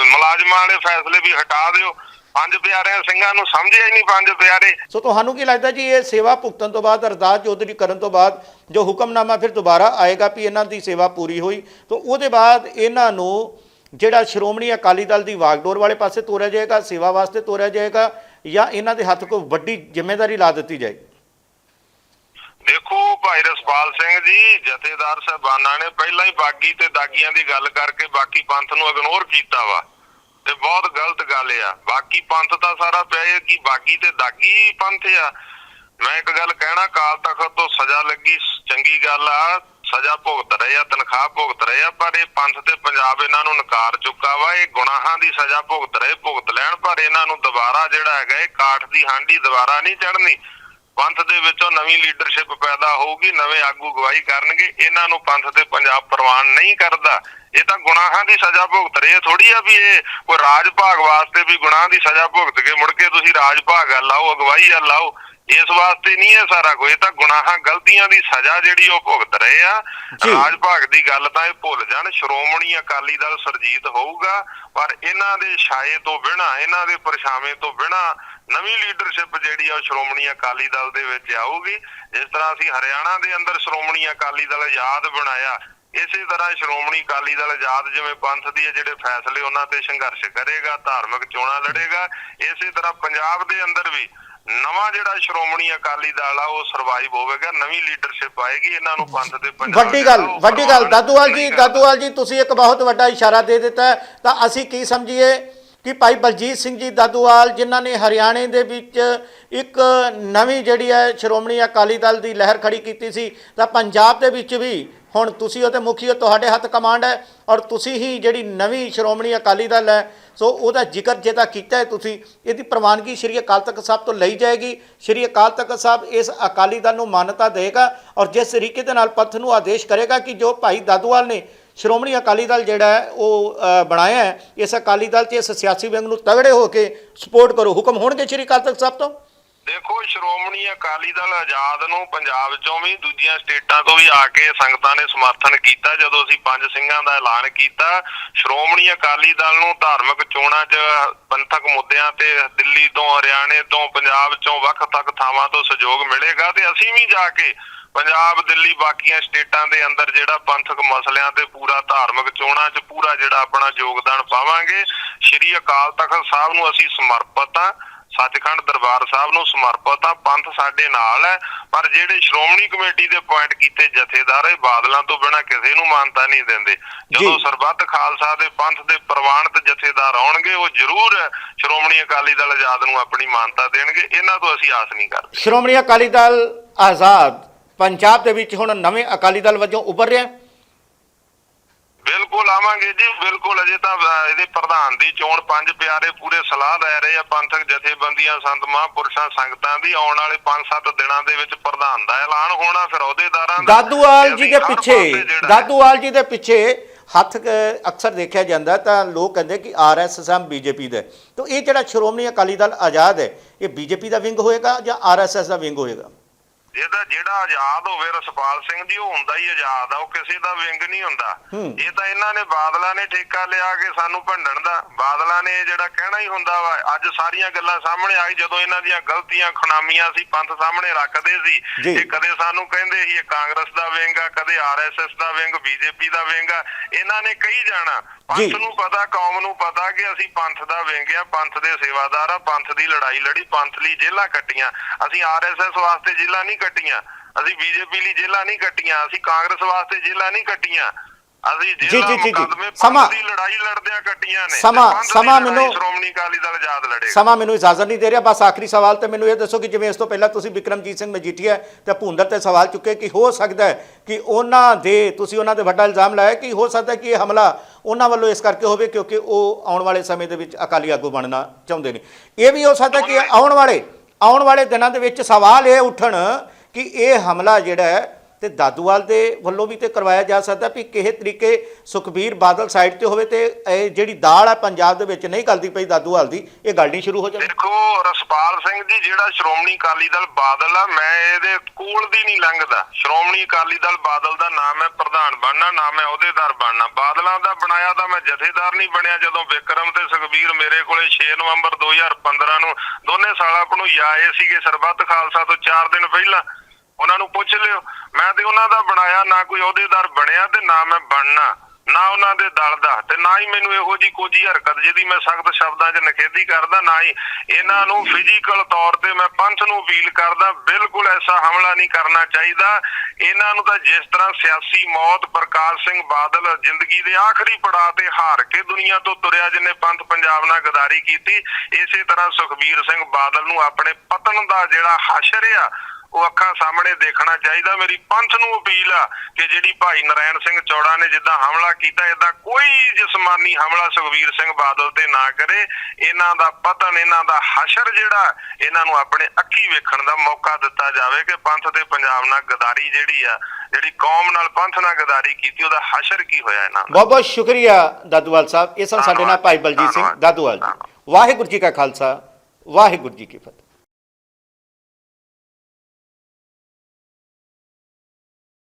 ਮੁਲਾਜ਼ਮਾਂ ਵਾਲੇ ਫੈਸਲੇ ਵੀ ਹਟਾ ਦਿਓ। ਪੰਜ ਪਿਆਰਿਆਂ ਸਿੰਘਾਂ ਨੂੰ ਸਮਝਿਆ ਹੀ ਨਹੀਂ ਪੰਜ ਪਿਆਰੇ। ਸੋ ਤੁਹਾਨੂੰ ਕੀ ਲੱਗਦਾ ਜੀ ਇਹ ਸੇਵਾ ਭੁਗਤਣ ਤੋਂ ਬਾਅਦ ਅਰਦਾਸ ਚੌਧਰੀ ਕਰਨ ਤੋਂ ਬਾਅਦ ਜੋ ਹੁਕਮਨਾਮਾ ਫਿਰ ਦੁਬਾਰਾ ਆਏਗਾ ਵੀ ਇਹਨਾਂ ਦੀ ਸੇਵਾ ਪੂਰੀ ਹੋਈ ਤਾਂ ਉਹਦੇ ਬਾਅਦ ਇਹਨਾਂ ਨੂੰ ਜਿਹੜਾ ਸ਼੍ਰੋਮਣੀ ਅਕਾਲੀ ਦਲ ਦੀ ਵਾਗਡੋਰ ਵਾਲੇ ਪਾਸੇ ਤੋਰਿਆ ਜਾਏਗਾ ਸੇਵਾ ਵਾਸਤੇ ਤੋਰਿਆ ਜਾਏਗਾ ਜਾਂ ਇਹਨਾਂ ਦੇ ਹੱਥ ਕੋਈ ਵੱਡੀ ਜ਼ਿੰਮੇਵਾਰੀ ਲਾ ਦਿੱਤੀ ਜਾਏਗੀ? ਦੇਖੋ ਭਾਈ ਰਸਪਾਲ ਸਿੰਘ ਜੀ ਜਥੇਦਾਰ ਸਾਹਿਬਾਨਾਂ ਨੇ ਪਹਿਲਾਂ ਹੀ ਬਾਗੀ ਤੇ ਦਾਗੀਆਂ ਦੀ ਗੱਲ ਕਰਕੇ ਬਾਕੀ ਪੰਥ ਨੂੰ ਇਗਨੋਰ ਕੀਤਾ ਵਾ। ਤੇ ਬਹੁਤ ਗਲਤ ਗੱਲ ਆ। ਬਾਕੀ ਪੰਥ ਤਾਂ ਸਾਰਾ ਪਿਆ ਕਿ ਬਾਗੀ ਤੇ ਦਾਗੀ ਪੰਥ ਆ। ਮੈਂ ਇੱਕ ਗੱਲ ਕਹਿਣਾ ਕਾਲ ਤਖਤ ਤੋਂ ਸਜ਼ਾ ਲੱਗੀ, ਚੰਗੀ ਗੱਲ ਆ, ਸਜ਼ਾ ਭੁਗਤ ਰਹੇ ਆ, ਤਨਖਾਹ ਭੁਗਤ ਰਹੇ ਆ, ਪਰ ਇਹ ਪੰਥ ਤੇ ਪੰਜਾਬ ਇਹਨਾਂ ਨੂੰ ਨਕਾਰ ਚੁੱਕਾ ਵਾ, ਇਹ ਗੁਨਾਹਾਂ ਦੀ ਸਜ਼ਾ ਭੁਗਤ ਰਹੇ, ਭੁਗਤ ਲੈਣ, ਪਰ ਇਹਨਾਂ ਨੂੰ ਦੁਬਾਰਾ ਜਿਹੜਾ ਹੈਗਾ, ਇਹ ਕਾਠ ਦੀ ਹਾਂਡੀ ਦੁਬਾਰਾ ਨਹੀਂ ਚੜਨੀ ਪੰਥ ਦੇ ਵਿੱਚੋਂ ਨਵੀਂ ਲੀਡਰਸ਼ਿਪ ਪੈਦਾ ਹੋਊਗੀ, ਨਵੇਂ ਆਗੂ ਗਵਾਹੀ ਕਰਨਗੇ, ਇਹਨਾਂ ਨੂੰ ਪੰਥ ਤੇ ਪੰਜਾਬ ਪ੍ਰਵਾਨ ਨਹੀਂ ਕਰਦਾ। ਇਹ ਤਾਂ ਗੁਨਾਹਾਂ ਦੀ ਸਜ਼ਾ ਭੁਗਤ ਰਹੇ ਥੋੜੀ ਆ ਵੀ ਇਹ ਕੋਈ ਰਾਜ ਭਾਗ ਵਾਸਤੇ ਵੀ ਗੁਨਾਹ ਦੀ ਸਜ਼ਾ ਭੁਗਤ ਕੇ ਮੁੜ ਕੇ ਤੁਸੀਂ ਰਾਜ ਭਾਗ ਆ ਲਾਓ ਅਗਵਾਈ ਆ ਲਾਓ। ਇਸ ਵਾਸਤੇ ਨਹੀਂ ਹੈ ਸਾਰਾ ਇਹ ਤਾਂ ਗੁਨਾਹਾਂ ਗਲਤੀਆਂ ਦੀ ਸਜ਼ਾ ਜਿਹੜੀ ਉਹ ਭੁਗਤ ਰਹੇ ਆ। ਰਾਜ ਭਾਗ ਦੀ ਗੱਲ ਤਾਂ ਇਹ ਭੁੱਲ ਜਾਣ। ਸ਼੍ਰੋਮਣੀ ਅਕਾਲੀ ਦਲ ਸਰਜੀਤ ਹੋਊਗਾ ਪਰ ਇਹਨਾਂ ਦੇ ਛਾਏ ਤੋਂ ਬਿਨਾ ਇਹਨਾਂ ਦੇ ਪਰਛਾਵੇਂ ਤੋਂ ਬਿਨਾ ਨਵੀਂ ਲੀਡਰਸ਼ਿਪ ਜਿਹੜੀ ਆ ਸ਼੍ਰੋਮਣੀ ਅਕਾਲੀ ਦਲ ਦੇ ਵਿੱਚ ਆਊਗੀ। ਜਿਸ ਤਰ੍ਹਾਂ ਅਸੀਂ ਹਰਿਆਣਾ ਦੇ ਅੰਦਰ ਸ਼੍ਰੋਮਣੀ ਅਕਾਲੀ ਦਲ ਆਜ਼ਾਦ ਬਣਾਇਆ ਇਸੇ ਤਰ੍ਹਾਂ ਸ਼੍ਰੋਮਣੀ ਅਕਾਲੀ ਦਲ ਆਜ਼ਾਦ ਜਿਵੇਂ ਪੰਥ ਦੀ ਜਿਹੜੇ ਫੈਸਲੇ ਉਹਨਾਂ ਤੇ ਸੰਘਰਸ਼ ਕਰੇਗਾ ਧਾਰਮਿਕ ਚੋਣਾਂ ਲੜੇਗਾ ਇਸੇ ਤਰ੍ਹਾਂ ਪੰਜਾਬ ਦੇ ਅੰਦਰ ਵੀ ਨਵਾਂ ਜਿਹੜਾ ਸ਼੍ਰੋਮਣੀ ਅਕਾਲੀ ਦਲ ਆ ਉਹ ਸਰਵਾਈਵ ਹੋਵੇਗਾ ਨਵੀਂ ਲੀਡਰਸ਼ਿਪ ਆਏਗੀ ਇਹਨਾਂ ਨੂੰ ਪੰਥ ਦੇ ਪੰਜਾਬ ਵੱਡੀ ਗੱਲ ਵੱਡੀ ਗੱਲ ਦਾਦੂਵਾਲ ਜੀ। ਦਾਦੂਵਾਲ ਜੀ ਤੁਸੀਂ ਇੱਕ ਬਹੁਤ ਵੱਡਾ ਇਸ਼ਾਰਾ ਦੇ ਦਿੱਤਾ। ਤਾਂ ਅਸੀਂ ਕੀ ਸਮਝੀਏ ਕਿ ਭਾਈ ਬਲਜੀਤ ਸਿੰਘ ਜੀ ਦਾਦੂਵਾਲ ਜਿਨ੍ਹਾਂ ਨੇ ਹਰਿਆਣੇ ਦੇ ਵਿੱਚ ਇੱਕ ਨਵੀਂ ਜਿਹੜੀ ਹੈ ਸ਼੍ਰੋਮਣੀ ਅਕਾਲੀ ਦਲ ਦੀ ਲਹਿਰ ਖੜੀ ਕੀਤੀ ਸੀ ਤਾਂ ਪੰਜਾਬ ਦੇ ਵਿੱਚ ਵੀ ਹੁਣ ਤੁਸੀਂ ਉਹਦੇ ਮੁਖੀ ਹੋ, ਤੁਹਾਡੇ ਹੱਥ ਕਮਾਂਡ ਹੈ ਔਰ ਤੁਸੀਂ ਹੀ ਜਿਹੜੀ ਨਵੀਂ ਸ਼੍ਰੋਮਣੀ ਅਕਾਲੀ ਦਲ ਹੈ, ਸੋ ਉਹਦਾ ਜ਼ਿਕਰ ਜੇ ਤਾਂ ਕੀਤਾ ਹੈ ਤੁਸੀਂ, ਇਹਦੀ ਪ੍ਰਵਾਨਗੀ ਸ਼੍ਰੀ ਅਕਾਲ ਤਖਤ ਸਾਹਿਬ ਤੋਂ ਲਈ ਜਾਏਗੀ। ਸ਼੍ਰੀ ਅਕਾਲ ਤਖਤ ਸਾਹਿਬ ਇਸ ਅਕਾਲੀ ਦਲ ਨੂੰ ਮਾਨਤਾ ਦੇਗਾ ਔਰ ਜਿਸ ਤਰੀਕੇ ਦੇ ਨਾਲ ਪੰਥ ਨੂੰ ਆਦੇਸ਼ ਕਰੇਗਾ ਕਿ ਜੋ ਭਾਈ ਦਾਦੂਵਾਲ ਨੇ ਸ਼੍ਰੋਮਣੀ ਅਕਾਲੀ ਦਲ ਜਿਹੜਾ ਹੈ, ਉਹ ਬਣਾਇਆ ਹੈ, ਇਸ ਅਕਾਲੀ ਦਲ 'ਚ ਇਸ ਸਿਆਸੀ ਵਿੰਗ ਨੂੰ ਤਗੜੇ ਹੋ ਕੇ ਸਪੋਰਟ ਕਰੋ। ਹੁਕਮ ਹੋਣਗੇ ਸ਼੍ਰੀ ਅਕਾਲ ਤਖਤ ਸਾਹਿਬ ਤੋਂ? ਦੇਖੋ, ਸ਼੍ਰੋਮਣੀ ਅਕਾਲੀ ਦਲ ਆਜ਼ਾਦ ਨੂੰ ਪੰਜਾਬ ਚੋਂ ਵੀ ਦੂਜੀਆਂ ਸਟੇਟਾਂ ਤੋਂ ਵੀ ਆ ਕੇ ਸੰਗਤਾਂ ਨੇ ਸਮਰਥਨ ਕੀਤਾ ਜਦੋਂ ਅਸੀਂ ਪੰਜ ਸਿੰਘਾਂ ਦਾ ਐਲਾਨ ਕੀਤਾ। ਸ਼੍ਰੋਮਣੀ ਅਕਾਲੀ ਦਲ ਨੂੰ ਧਾਰਮਿਕ ਚੋਣਾਂ 'ਚ ਪੰਥਕ ਮੁੱਦਿਆਂ ਤੇ ਦਿੱਲੀ ਤੋਂ ਹਰਿਆਣੇ ਤੋਂ ਪੰਜਾਬ ਚੋਂ ਵੱਖ-ਵੱਖ ਥਾਵਾਂ ਤੋਂ ਸਹਿਯੋਗ ਮਿਲੇਗਾ ਤੇ ਅਸੀਂ ਵੀ ਜਾ ਕੇ ਪੰਜਾਬ, ਦਿੱਲੀ ਬਾਕੀਆਂ ਸਟੇਟਾਂ ਦੇ ਅੰਦਰ ਜਿਹੜਾ ਪੰਥਕ ਮਸਲਿਆਂ ਤੇ ਪੂਰਾ ਧਾਰਮਿਕ ਚੋਣਾਂ 'ਚ ਪੂਰਾ ਜਿਹੜਾ ਆਪਣਾ ਯੋਗਦਾਨ ਪਾਵਾਂਗੇ। ਸ਼੍ਰੀ ਅਕਾਲ ਤਖਤ ਸਾਹਿਬ ਨੂੰ ਅਸੀਂ ਸਮਰਪਿਤ ਆ ਸੱਚਖੰਡ ਦਰਬਾਰ ਸਾਹਿਬ ਨੂੰ ਸਮਰਪਿਤ ਆ ਪੰਥ ਸਾਡੇ ਨਾਲ ਹੈ ਪਰ ਜਿਹੜੇ ਸ਼੍ਰੋਮਣੀ ਕਮੇਟੀ ਦੇ ਪੁਆਇੰਟ ਕੀਤੇ ਜਥੇਦਾਰ ਇਹ ਬਾਦਲਾਂ ਤੋਂ ਬਿਨਾ ਕਿਸੇ ਨੂੰ ਮਾਨਤਾ ਨਹੀਂ ਦਿੰਦੇ ਜਦੋਂ। ਸਰਬੱਤ ਖਾਲਸਾ ਦੇ ਪੰਥ ਦੇ ਪ੍ਰਵਾਨਿਤ ਜਥੇਦਾਰ ਆਉਣਗੇ ਉਹ ਜ਼ਰੂਰ ਸ਼੍ਰੋਮਣੀ ਅਕਾਲੀ ਦਲ ਆਜ਼ਾਦ ਨੂੰ ਆਪਣੀ ਮਾਨਤਾ ਦੇਣਗੇ ਇਹਨਾਂ ਤੋਂ ਅਸੀਂ ਆਸ ਨਹੀਂ ਕਰਦੇ ਸ਼੍ਰੋਮਣੀ ਅਕਾਲੀ ਦਲ ਆਜ਼ਾਦ ਪੰਜਾਬ ਦੇ ਵਿੱਚ ਹੁਣ ਨਵੇਂ ਅਕਾਲੀ ਦਲ ਵਜੋਂ ਉੱਭਰ ਰਿਹਾ ਹੈ। ਬਿਲਕੁਲ ਆਵਾਂਗੇ ਜੀ ਬਿਲਕੁਲ ਅਜੇ ਤਾਂ ਇਹਦੇ ਪ੍ਰਧਾਨ ਦੀ ਚੋਣ ਪੰਜ ਪਿਆਰੇ ਪੂਰੇ ਸਲਾਹ ਲੈ ਰਹੇ ਆ ਪੰਥਕ ਜਥੇਬੰਦੀਆਂ ਸੰਤ ਮਹਾਂਪੁਰਸ਼ਾਂ ਸੰਗਤਾਂ ਦੀ ਆਉਣ ਵਾਲੇ 5-7 ਦਿਨਾਂ ਦੇ ਵਿੱਚ ਪ੍ਰਧਾਨ ਦਾ ਐਲਾਨ ਹੋਣਾ ਫਿਰ ਅਹੁਦੇਦਾਰਾਂ ਦਾ ਦਾਦੂਵਾਲ ਜੀ ਦੇ ਪਿੱਛੇ ਦਾਦੂਵਾਲ ਜੀ ਦੇ ਪਿੱਛੇ ਹੱਥ ਅਕਸਰ ਦੇਖਿਆ ਜਾਂਦਾ ਤਾਂ ਲੋਕ ਕਹਿੰਦੇ ਕਿ ਆਰਐਸਐਸ ਆ ਬੀਜੇਪੀ ਦਾ। ਤਾਂ ਇਹ ਜਿਹੜਾ ਸ਼੍ਰੋਮਣੀ ਅਕਾਲੀ ਦਲ ਆਜ਼ਾਦ ਹੈ ਇਹ ਬੀਜੇਪੀ ਦਾ ਵਿੰਗ ਹੋਏਗਾ ਜਾਂ ਆਰਐਸਐਸ ਦਾ ਵਿੰਗ ਹੋਏਗਾ ਇਹਦਾ ਜਿਹੜਾ ਆਜ਼ਾਦ ਹੋਵੇ ਰਸਪਾਲ ਸਿੰਘ ਜੀ ਉਹ ਹੁੰਦਾ ਹੀ ਆਜ਼ਾਦ ਆ ਉਹ ਕਿਸੇ ਦਾ ਵਿੰਗ ਨਹੀਂ ਹੁੰਦਾ। ਇਹ ਤਾਂ ਇਹਨਾਂ ਨੇ ਬਾਦਲਾਂ ਨੇ ਠੇਕਾ ਲਿਆ ਕੇ ਸਾਨੂੰ ਭੰਡਣ ਦਾ ਬਾਦਲਾਂ ਨੇ ਜਿਹੜਾ ਕਹਿਣਾ ਹੀ ਹੁੰਦਾ ਵਾ ਅੱਜ ਸਾਰੀਆਂ ਗੱਲਾਂ ਸਾਹਮਣੇ ਆਈ ਜਦੋਂ ਇਹਨਾਂ ਦੀਆਂ ਗਲਤੀਆਂ ਖੁਨਾਮੀਆਂ ਸੀ ਪੰਥ ਸਾਹਮਣੇ ਰੱਖਦੇ ਸੀ। ਇਹ ਕਦੇ ਸਾਨੂੰ ਕਹਿੰਦੇ ਸੀ ਇਹ ਕਾਂਗਰਸ ਦਾ ਵਿੰਗ ਆ ਕਦੇ ਆਰਐਸਐਸ ਦਾ ਵਿੰਗ ਬੀਜੇਪੀ ਦਾ ਵਿੰਗ ਆ ਇਹਨਾਂ ਨੇ ਕਹੀ ਜਾਣਾ। ਪੰਥ ਨੂੰ ਪਤਾ ਕੌਮ ਨੂੰ ਪਤਾ ਕਿ ਅਸੀਂ ਪੰਥ ਦਾ ਵਿੰਗ ਆ ਪੰਥ ਦੇ ਸੇਵਾਦਾਰ ਆ ਪੰਥ ਦੀ ਲੜਾਈ ਲੜੀ ਪੰਥ ਲਈ ਜੇਲਾਂ ਕੱਟੀਆਂ ਅਸੀਂ ਆਰਐਸਐਸ ਵਾਸਤੇ ਜੇਲਾਂ ਨਹੀਂ ਕੱਟੀਆਂ। ਅਸੀਂ ਬੀਜੇਪੀ ਲਈ ਜੇਲਾਂ ਨਹੀਂ ਕੱਟੀਆਂ ਅਸੀਂ ਕਾਂਗਰਸ ਵਾਸਤੇ ਜੇਲਾਂ ਨਹੀਂ ਕੱਟੀਆਂ। ਅਸੀਂ ਜੇਲਾਂ। ਮੁਕੱਦਮੇ ਸਮਾਂ- ਦੀ ਲੜਾਈ ਲੜਦਿਆਂ ਕੱਟੀਆਂ ਨੇ। ਸਮਾਂ- ਸਮਾਂ ਮੈਨੂੰ- ਸ਼੍ਰੋਮਣੀ ਅਕਾਲੀ ਦਲ ਆਜ਼ਾਦ ਲੜੇਗਾ। ਸਮਾਂ ਮੈਨੂੰ ਇਜਾਜ਼ਤ ਨਹੀਂ ਦੇ ਰਿਹਾ। ਬਸ ਆਖਰੀ ਸਵਾਲ ਤੇ ਮੈਨੂੰ ਇਹ ਦੱਸੋ ਕਿ ਜਿਵੇਂ ਇਸ ਤੋਂ ਪਹਿਲਾਂ ਤੁਸੀਂ ਵਿਕਰਮਜੀਤ ਸਿੰਘ ਮਜੀਠੀਆ ਤੇ ਭੁੰਦਰ ਤੇ ਸਵਾਲ ਚੁੱਕੇ ਕਿ ਹੋ ਸਕਦਾ ਹੈ ਕਿ ਉਹਨਾਂ ਦੇ ਤੁਸੀਂ ਉਹਨਾਂ ਤੇ ਵੱਡਾ ਇਲਜ਼ਾਮ ਲਾਇਆ ਕਿ ਹੋ ਸਕਦਾ ਕਿ ਇਹ ਹਮਲਾ ਉਹਨਾਂ ਵੱਲੋਂ ਇਸ ਕਰਕੇ ਹੋਵੇ ਕਿਉਂਕਿ ਉਹ ਆਉਣ ਵਾਲੇ ਸਮੇਂ ਦੇ ਵਿੱਚ ਅਕਾਲੀ ਆਗੂ ਬਣਨਾ ਚਾਹੁੰਦੇ ਨੇ। ਇਹ ਵੀ ਹੋ ਸਕਦਾ ਕਿ ਆਉਣ ਵਾਲੇ ਆਉਣ ਵਾਲੇ ਦਿਨਾਂ ਦੇ ਵਿੱਚ ਸਵਾਲ ਇਹ ਉੱਠਣ ਕਿ ਇਹ ਹਮਲਾ ਜਿਹੜਾ ਹੈ ਤੇ ਦਾਦੂਵਾਲ ਦੇ ਵੱਲੋਂ ਵੀ ਤੇ ਕਰਵਾਇਆ ਜਾ ਸਕਦਾ ਵੀ ਕਿਸੇ ਤਰੀਕੇ ਸੁਖਬੀਰ ਬਾਦਲ ਸਾਈਡ ਤੇ ਹੋਵੇ ਤੇ ਇਹ ਜਿਹੜੀ ਦਾਲ ਹੈ ਪੰਜਾਬ ਦੇ ਵਿੱਚ ਨਹੀਂ ਗਲਦੀ ਪਈ ਦਾਦੂਵਾਲ ਦੀ, ਇਹ ਗੱਲ ਨਹੀਂ ਸ਼ੁਰੂ ਹੋ ਜਾਵੇ। ਦੇਖੋ, ਰਸਪਾਲ ਸਿੰਘ ਜੀ, ਜਿਹੜਾ ਸ਼੍ਰੋਮਣੀ ਅਕਾਲੀ ਦਲ ਬਾਦਲ ਆ, ਮੈਂ ਇਹਦੇ ਕੋਲ ਦੀ ਨਹੀਂ ਲੰਘਦਾ। ਸ਼੍ਰੋਮਣੀ ਅਕਾਲੀ ਦਲ ਬਾਦਲ ਦਾ ਨਾਮ ਹੈ ਪ੍ਰਧਾਨ ਬਣਨਾ, ਨਾ ਮੈਂ ਅਹੁਦੇਦਾਰ ਬਣਨਾ। ਬਾਦਲਾਂ ਦਾ ਬਣਾਇਆ ਤਾਂ ਮੈਂ ਜਥੇਦਾਰ ਨਹੀਂ ਬਣਿਆ ਜਦੋਂ ਵਿਕਰਮ ਤੇ ਸੁਖਬੀਰ ਮੇਰੇ ਕੋਲੇ 6 ਨਵੰਬਰ 2015 ਨੂੰ ਦੋਨੇ ਸਾਲਾ ਨੂੰ ਆਏ ਸੀਗੇ ਸਰਬੱਤ ਖਾਲਸਾ ਤੋਂ 4 ਦਿਨ ਪਹਿਲਾਂ। ਉਹਨਾਂ ਨੂੰ ਪੁੱਛ ਲਿਓ। ਮੈਂ ਤੇ ਉਹਨਾਂ ਦਾ ਬਣਾਇਆ, ਨਾ ਕੋਈ ਅਹੁਦੇਦਾਰ ਬਣਿਆ ਤੇ ਨਾ ਮੈਂ ਬਣਨਾ। ਨਾ ਉਹਨਾਂ ਦੇ ਦਲ ਦਾ ਤੇ ਨਾ ਹੀ ਮੈਨੂੰ ਇਹੋ ਜੀ ਕੋਜੀ ਹਰਕਤ ਜਿਹਦੀ ਮੈਂ ਸਖਤ ਸ਼ਬਦਾਂ 'ਚ ਨਿਖੇਧੀ ਕਰਦਾ, ਨਾ ਹੀ ਇਹਨਾਂ ਨੂੰ ਫਿਜ਼ੀਕਲ ਤੌਰ ਤੇ ਮੈਂ ਪੰਥ ਨੂੰ ਅਪੀਲ ਕਰਦਾ, ਬਿਲਕੁਲ ਐਸਾ ਹਮਲਾ ਨਹੀਂ ਕਰਨਾ ਚਾਹੀਦਾ। ਇਹਨਾਂ ਨੂੰ ਤਾਂ ਜਿਸ ਤਰ੍ਹਾਂ ਸਿਆਸੀ ਮੌਤ ਪ੍ਰਕਾਸ਼ ਸਿੰਘ ਬਾਦਲ ਜ਼ਿੰਦਗੀ ਦੇ ਆਖਰੀ ਪੜਾਅ ਤੇ ਹਾਰ ਕੇ ਦੁਨੀਆ ਤੋਂ ਤੁਰਿਆ ਜਿਹਨੇ ਪੰਥ ਪੰਜਾਬ ਨਾਲ ਗਦਾਰੀ ਕੀਤੀ, ਇਸੇ ਤਰ੍ਹਾਂ ਸੁਖਬੀਰ ਸਿੰਘ ਬਾਦਲ ਨੂੰ ਆਪਣੇ ਪਤਨ ਦਾ ਜਿਹੜਾ ਹਸ਼ਰ ਆ ਉਹ ਅੱਖਾਂ ਸਾਹਮਣੇ ਦੇਖਣਾ ਚਾਹੀਦਾ। ਮੇਰੀ ਪੰਥ ਨੂੰ ਅਪੀਲ ਆ ਕਿ ਜਿਹੜੀ ਭਾਈ ਨਰੈਣ ਸਿੰਘ ਚੌੜਾ ਨੇ ਜਿੱਦਾਂ ਹਮਲਾ ਕੀਤਾ ਇਦਾਂ ਕੋਈ ਜਿਸਮਾਨੀ ਹਮਲਾ ਸੁਖਵੀਰ ਸਿੰਘ ਬਾਦਲ ਤੇ ਨਾ ਕਰੇ। ਇਹਨਾਂ ਦਾ ਪਤਨ ਇਹਨਾਂ ਦਾ ਹਸ਼ਰ ਜਿਹੜਾ ਇਹਨਾਂ ਨੂੰ ਆਪਣੇ ਅੱਖੀ ਵੇਖਣ ਦਾ ਮੌਕਾ ਦਿੱਤਾ ਜਾਵੇ ਕਿ ਪੰਥ ਤੇ ਪੰਜਾਬ ਨਾਲ ਗਦਾਰੀ ਜਿਹੜੀ ਆ ਜਿਹੜੀ ਕੌਮ ਨਾਲ ਪੰਥ ਨਾਲ ਗਦਾਰੀ ਕੀਤੀ ਉਹਦਾ ਹਸ਼ਰ ਕੀ ਹੋਇਆ ਇਹਨਾਂ ਦਾ? ਬਹੁਤ ਬਹੁਤ ਸ਼ੁਕਰੀਆ ਦਾਦੂਵਾਲ ਸਾਹਿਬ। ਇਹ ਸਨ ਸਾਡੇ ਨਾਲ ਭਾਈ ਬਲਜੀਤ ਸਿੰਘ। ਦਾਦੂਵਾਲ ਜੀ। ਵਾਹਿਗੁਰੂ ਜੀ ਕਾ ਖਾਲਸਾ ਵਾਹਿਗੁਰੂ ਜੀ ਕੀ ਫਤਿਹ।